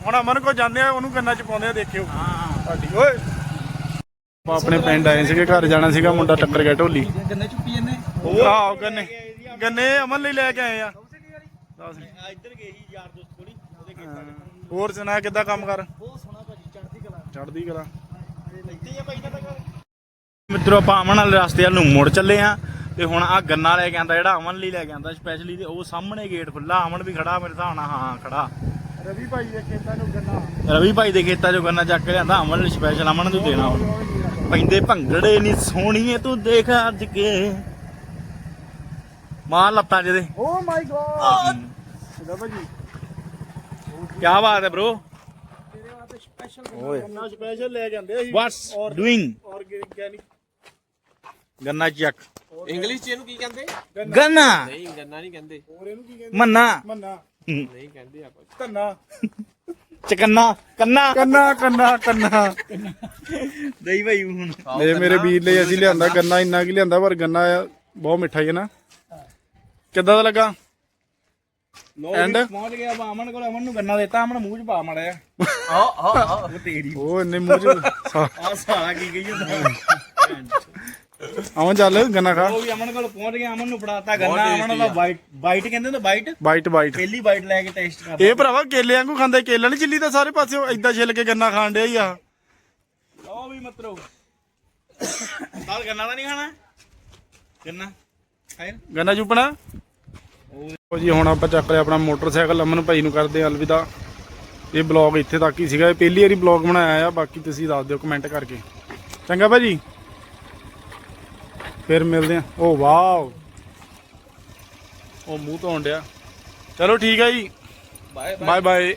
[SPEAKER 1] ਹੁਣ ਅਮਨ ਕੋ ਜਾਂਦੇ ਆ ਉਹਨੂੰ ਕੰਨਾਂ ਚ ਪਾਉਂਦੇ ਆ ਦੇਖਿਓ।
[SPEAKER 2] ਹਾਂ
[SPEAKER 1] ਸਾਡੀ ਓਏ। ਆਪਾਂ ਆਪਣੇ ਪਿੰਡ ਆਏ ਸੀਗੇ ਘਰ ਜਾਣਾ ਸੀਗਾ ਮੁੰਡਾ ਟੱਕਰ ਗਿਆ ਢੋਲੀ।
[SPEAKER 3] ਗੰਨੇ ਚੁੱਪੀ ਜੰਨੇ
[SPEAKER 1] ਆਹੋ ਗੰਨੇ। ਗੰਨੇ ਅਮਨ ਲਈ ਲੈ ਕੇ ਆਏ ਆ। ਦੱਸ।
[SPEAKER 2] ਆ ਇੱਧਰ ਗਏ ਸੀ ਯਾਰ ਦੋਸਤ ਕੋਲੀ ਉਹਦੇ ਖੇਤਾਂ
[SPEAKER 1] ਹੋਰ ਸੁਣਾ ਕਿੱਦਾਂ ਕੰਮ ਕਰ?
[SPEAKER 3] ਬਹੁਤ ਸੋਹਣਾ ਭਾਜੀ ਚੜ੍ਹਦੀ ਕਲਾ।
[SPEAKER 1] ਚੜਦੀ ਕਲਾ।
[SPEAKER 2] ਇੱਥੇ ਆ ਭਾਈ ਦਾ ਮਿੱਤਰੋ ਆਪਾਂ ਅਮਨ ਵਾਲੇ ਰਸਤੇ ਵੱਲ ਨੂੰ ਮੁੜ ਚੱਲੇ ਆ ਤੇ ਹੁਣ ਆ ਗੰਨਾ ਲੈ ਕੇ ਆਂਦਾ ਜਿਹੜਾ ਅਮਨ ਲਈ ਲੈ ਕੇ ਆਂਦਾ ਸਪੈਸ਼ਲੀ ਤੇ ਉਹ ਸਾਹਮਣੇ ਗੇਟ ਖੁੱਲਾ ਅਮਨ ਵੀ ਖੜਾ ਮੇਰੇ ਹਿਸਾਬ ਨਾਲ ਹਾਂ ਖੜਾ।
[SPEAKER 1] ਰਵੀ ਭਾਈ ਦੇ ਖੇਤਾਂ ਨੂੰ ਗੰਨਾ।
[SPEAKER 2] ਰਵੀ ਭਾਈ ਦੇ ਖੇਤਾਂ ਚੋਂ ਗੰਨਾ ਚੱਕ ਕੇ ਲਿਆਂਦਾ ਅਮਨ ਲਈ ਸਪੈਸ਼ਲ ਅਮਨ ਨੂੰ ਦੇਣਾ। ਹੁਣ ਪੈਂਦੇ ਭੰਗੜੇ ਨਹੀਂ ਸੋਹਣੀਏ ਤੂੰ ਦੇਖ ਅੱਜ ਕੇ। ਮਾਰ ਲੱਤਾਂ ਜਿਹਦੇ।
[SPEAKER 1] ਓ ਮਾਈ ਗॉड ਇਹਦਾ ਭਾਜੀ
[SPEAKER 2] ਕੀ ਬਾਤ ਹੈ bro
[SPEAKER 3] ਤੇਰੇ ਵਾਸਤੇ ਸਪੈਸ਼ਲ
[SPEAKER 2] ਓਏ।
[SPEAKER 1] ਗੰਨਾ ਸਪੈਸ਼ਲ ਲੈ ਕੇ ਆਂਦੇ ਅਸੀਂ।
[SPEAKER 2] ਵਾਟਸ ਡੂਇੰਗ
[SPEAKER 1] ਆਰਗੈਨਿਕ
[SPEAKER 2] ਗੰਨਾ ਚੱਕ।
[SPEAKER 6] ਇੰਗਲਿਸ਼ ਚ ਇਹਨੂੰ ਕੀ ਕਹਿੰਦੇ?
[SPEAKER 2] ਗੰਨਾ।
[SPEAKER 6] ਨਹੀਂ ਗੰਨਾ ਨਹੀਂ ਕਹਿੰਦੇ।
[SPEAKER 1] ਹੋਰ ਇਹਨੂੰ ਕੀ ਕਹਿੰਦੇ?
[SPEAKER 2] ਮੰਨਾ।
[SPEAKER 1] ਮੰਨਾ।
[SPEAKER 6] ਨਹੀਂ ਕਹਿੰਦੇ ਆਪਾਂ।
[SPEAKER 1] ਧੰਨਾ।
[SPEAKER 2] ਚਕੰਨਾ। ਕੰਨਾ।
[SPEAKER 1] ਕੰਨਾ ਕੰਨਾ ਕੰਨਾ।
[SPEAKER 2] ਦਈ ਭਾਈ ਹੁਣ।
[SPEAKER 1] ਇਹ ਮੇਰੇ ਵੀਰ ਲਈ ਅਸੀਂ ਲਿਆਂਦਾ ਗੰਨਾ ਇੰਨਾ ਕੀ ਲਿਆਂਦਾ ਪਰ ਗੰਨਾ ਬਹੁਤ ਮਿੱਠਾ ਹੀ ਹੈ ਨਾ। ਕਿੱਦਾਂ ਦਾ ਲੱਗਾ?
[SPEAKER 2] ਲੋ
[SPEAKER 1] And?
[SPEAKER 2] ਪਹੁੰਚ ਗਿਆ ਆਪਾਂ ਅਮਨ ਕੋਲ ਅਮਨ ਨੂੰ ਗੰਨਾ ਦਿੱਤਾ ਅਮਨ ਮੂੰਹ ਚ ਪਾ ਮੜਿਆ ਆ ਆ ਆ ਉਹ ਤੇਰੀ
[SPEAKER 1] ਉਹ ਇੰਨੇ ਮੂੰਹ ਚ
[SPEAKER 2] ਆ ਸਾਲਾ ਕੀ ਗਈ
[SPEAKER 1] ਆਵਾਂ ਚੱਲ ਗੰਨਾ ਖਾ।
[SPEAKER 2] ਉਹ ਵੀ ਅਮਨ ਕੋਲ ਪਹੁੰਚ ਗਿਆ ਅਮਨ ਨੂੰ ਫੜਾਤਾ ਗੰਨਾ ਅਮਨ ਦਾ ਬਾਈਟ ਬਾਈਟ ਕਹਿੰਦੇ ਹੁੰਦੇ ਬਾਈਟ
[SPEAKER 1] ਬਾਈਟ ਬਾਈਟ
[SPEAKER 2] ਪਹਿਲੀ ਬਾਈਟ ਲੈ ਕੇ ਟੈਸਟ ਕਰ
[SPEAKER 1] ਇਹ ਭਰਾਵਾ ਕੇਲੇ ਵਾਂਗੂ ਖਾਂਦੇ ਕੇਲਾ ਨਹੀਂ ਚਿੱਲੀ ਤਾਂ ਸਾਰੇ ਪਾਸੇ ਏਦਾਂ ਛਿੱਲ ਕੇ ਗੰਨਾ ਖਾਣ ਡਿਆ ਹੀ ਆ।
[SPEAKER 2] ਲਓ ਵੀ ਮਤਰੋ। ਨਾਲ ਗੰਨਾ ਤਾਂ ਨਹੀਂ ਖਾਣਾ? ਗੰਨਾ? ਖਾਏ
[SPEAKER 1] ਗੰਨਾ ਚੁੱਪਣਾ? ਉਹ ਜੀ ਹੁਣ ਆਪਾਂ ਚੱਕ ਲਿਆ ਆਪਣਾ ਮੋਟਰਸਾਈਕਲ ਅਮਨ ਭਾਈ ਨੂੰ ਕਰਦੇ ਆ ਅਲਵਿਦਾ। ਇਹ ਬਲੌਗ ਇੱਥੇ ਤੱਕ ਹੀ ਸੀਗਾ। ਇਹ ਪਹਿਲੀ ਵਾਰੀ ਬਲੌਗ ਬਣਾਇਆ ਆ ਬਾਕੀ ਤੁਸੀਂ ਦੱਸ ਦਿਓ ਕਮੈਂਟ ਕਰਕੇ। ਚੰਗਾ ਭਾਜੀ। ਫਿਰ ਮਿਲਦੇ ਆ ਓ ਵਾਓ। ਉਹ ਮੂੰਹ ਧੋਣ ਡਿਆ। ਚਲੋ ਠੀਕ ਹੈ ਜੀ। Bye bye